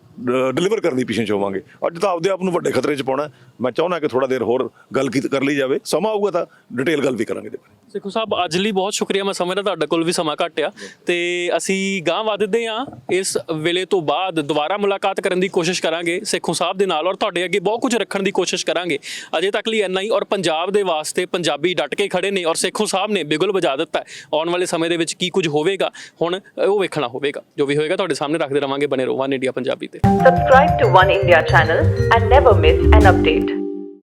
ਡਿਲੀਵਰ ਕਰਨ ਦੀ ਪਿਛੇ ਹੋਵਾਂਗੇ ਅੱਜ ਤਾਂ ਆਪਦੇ ਆਪ ਨੂੰ ਵੱਡੇ ਖਤਰੇ 'ਚ ਪਾਉਣਾ। ਮੈਂ ਚਾਹੁੰਦਾ ਕਿ ਥੋੜਾ ਦੇਰ ਹੋਰ ਗੱਲ ਕਰ ਲਈ ਜਾਵੇ ਸਮਾਂ ਆਊਗਾ ਤਾਂ ਡਿਟੇਲ ਗੱਲ ਵੀ ਕਰਾਂਗੇ ਇਹਦੇ ਬਾਰੇ ਸਿੱਖੂ ਸਾਹਿਬ, ਅੱਜ ਲਈ ਬਹੁਤ ਸ਼ੁਕਰੀਆ, ਮੈਂ ਸਮਝਦਾ ਤੁਹਾਡੇ ਕੋਲ ਵੀ ਸਮਾਂ ਘੱਟ ਆ। ਤੇ ਅਸੀਂ ਗਾਂ ਵੱਧਦੇ ਆ, ਇਸ ਵੇਲੇ ਤੋਂ ਬਾਅਦ ਦੁਬਾਰਾ ਮੁਲਾਕਾਤ ਕਰਨ ਦੀ ਕੋਸ਼ਿਸ਼ ਕਰਾਂਗੇ ਸਿੱਖੂ ਸਾਹਿਬ ਦੇ ਨਾਲ, ਔਰ ਤੁਹਾਡੇ ਅੱਗੇ ਬਹੁਤ ਕੁਝ ਰੱਖਣ ਦੀ ਕੋਸ਼ਿਸ਼ ਕਰਾਂਗੇ। ਅਜੇ ਤੱਕ ਲਈ ਇੰਨਾ ਹੀ, ਔਰ ਪੰਜਾਬ ਦੇ ਵਾਸਤੇ ਪੰਜਾਬੀ ਡਟ ਕੇ ਖੜੇ ਨੇ, ਔਰ ਸਿੱਖੂ ਸਾਹਿਬ ਨੇ ਬਿਗੁਲ ਵਜਾ ਦਿੱਤਾ ਆਉਣ ਵਾਲੇ ਸਮੇਂ ਦੇ ਵਿੱਚ ਕੀ ਕੁਝ ਹੋਵੇਗਾ, ਹੁਣ ਉਹ ਵੇਖਣਾ ਹੋਵੇਗਾ। ਜੋ ਵੀ ਹੋਏਗਾ ਤੁਹਾਡੇ ਸਾਹਮਣੇ ਰੱਖਦੇ ਰਵਾਂਗੇ ਬਨੇ ਰਹੋ, ਵਨ ਇੰਡੀਆ ਪੰਜਾਬੀ ਤੇ। Subscribe to One India channel and never miss an update.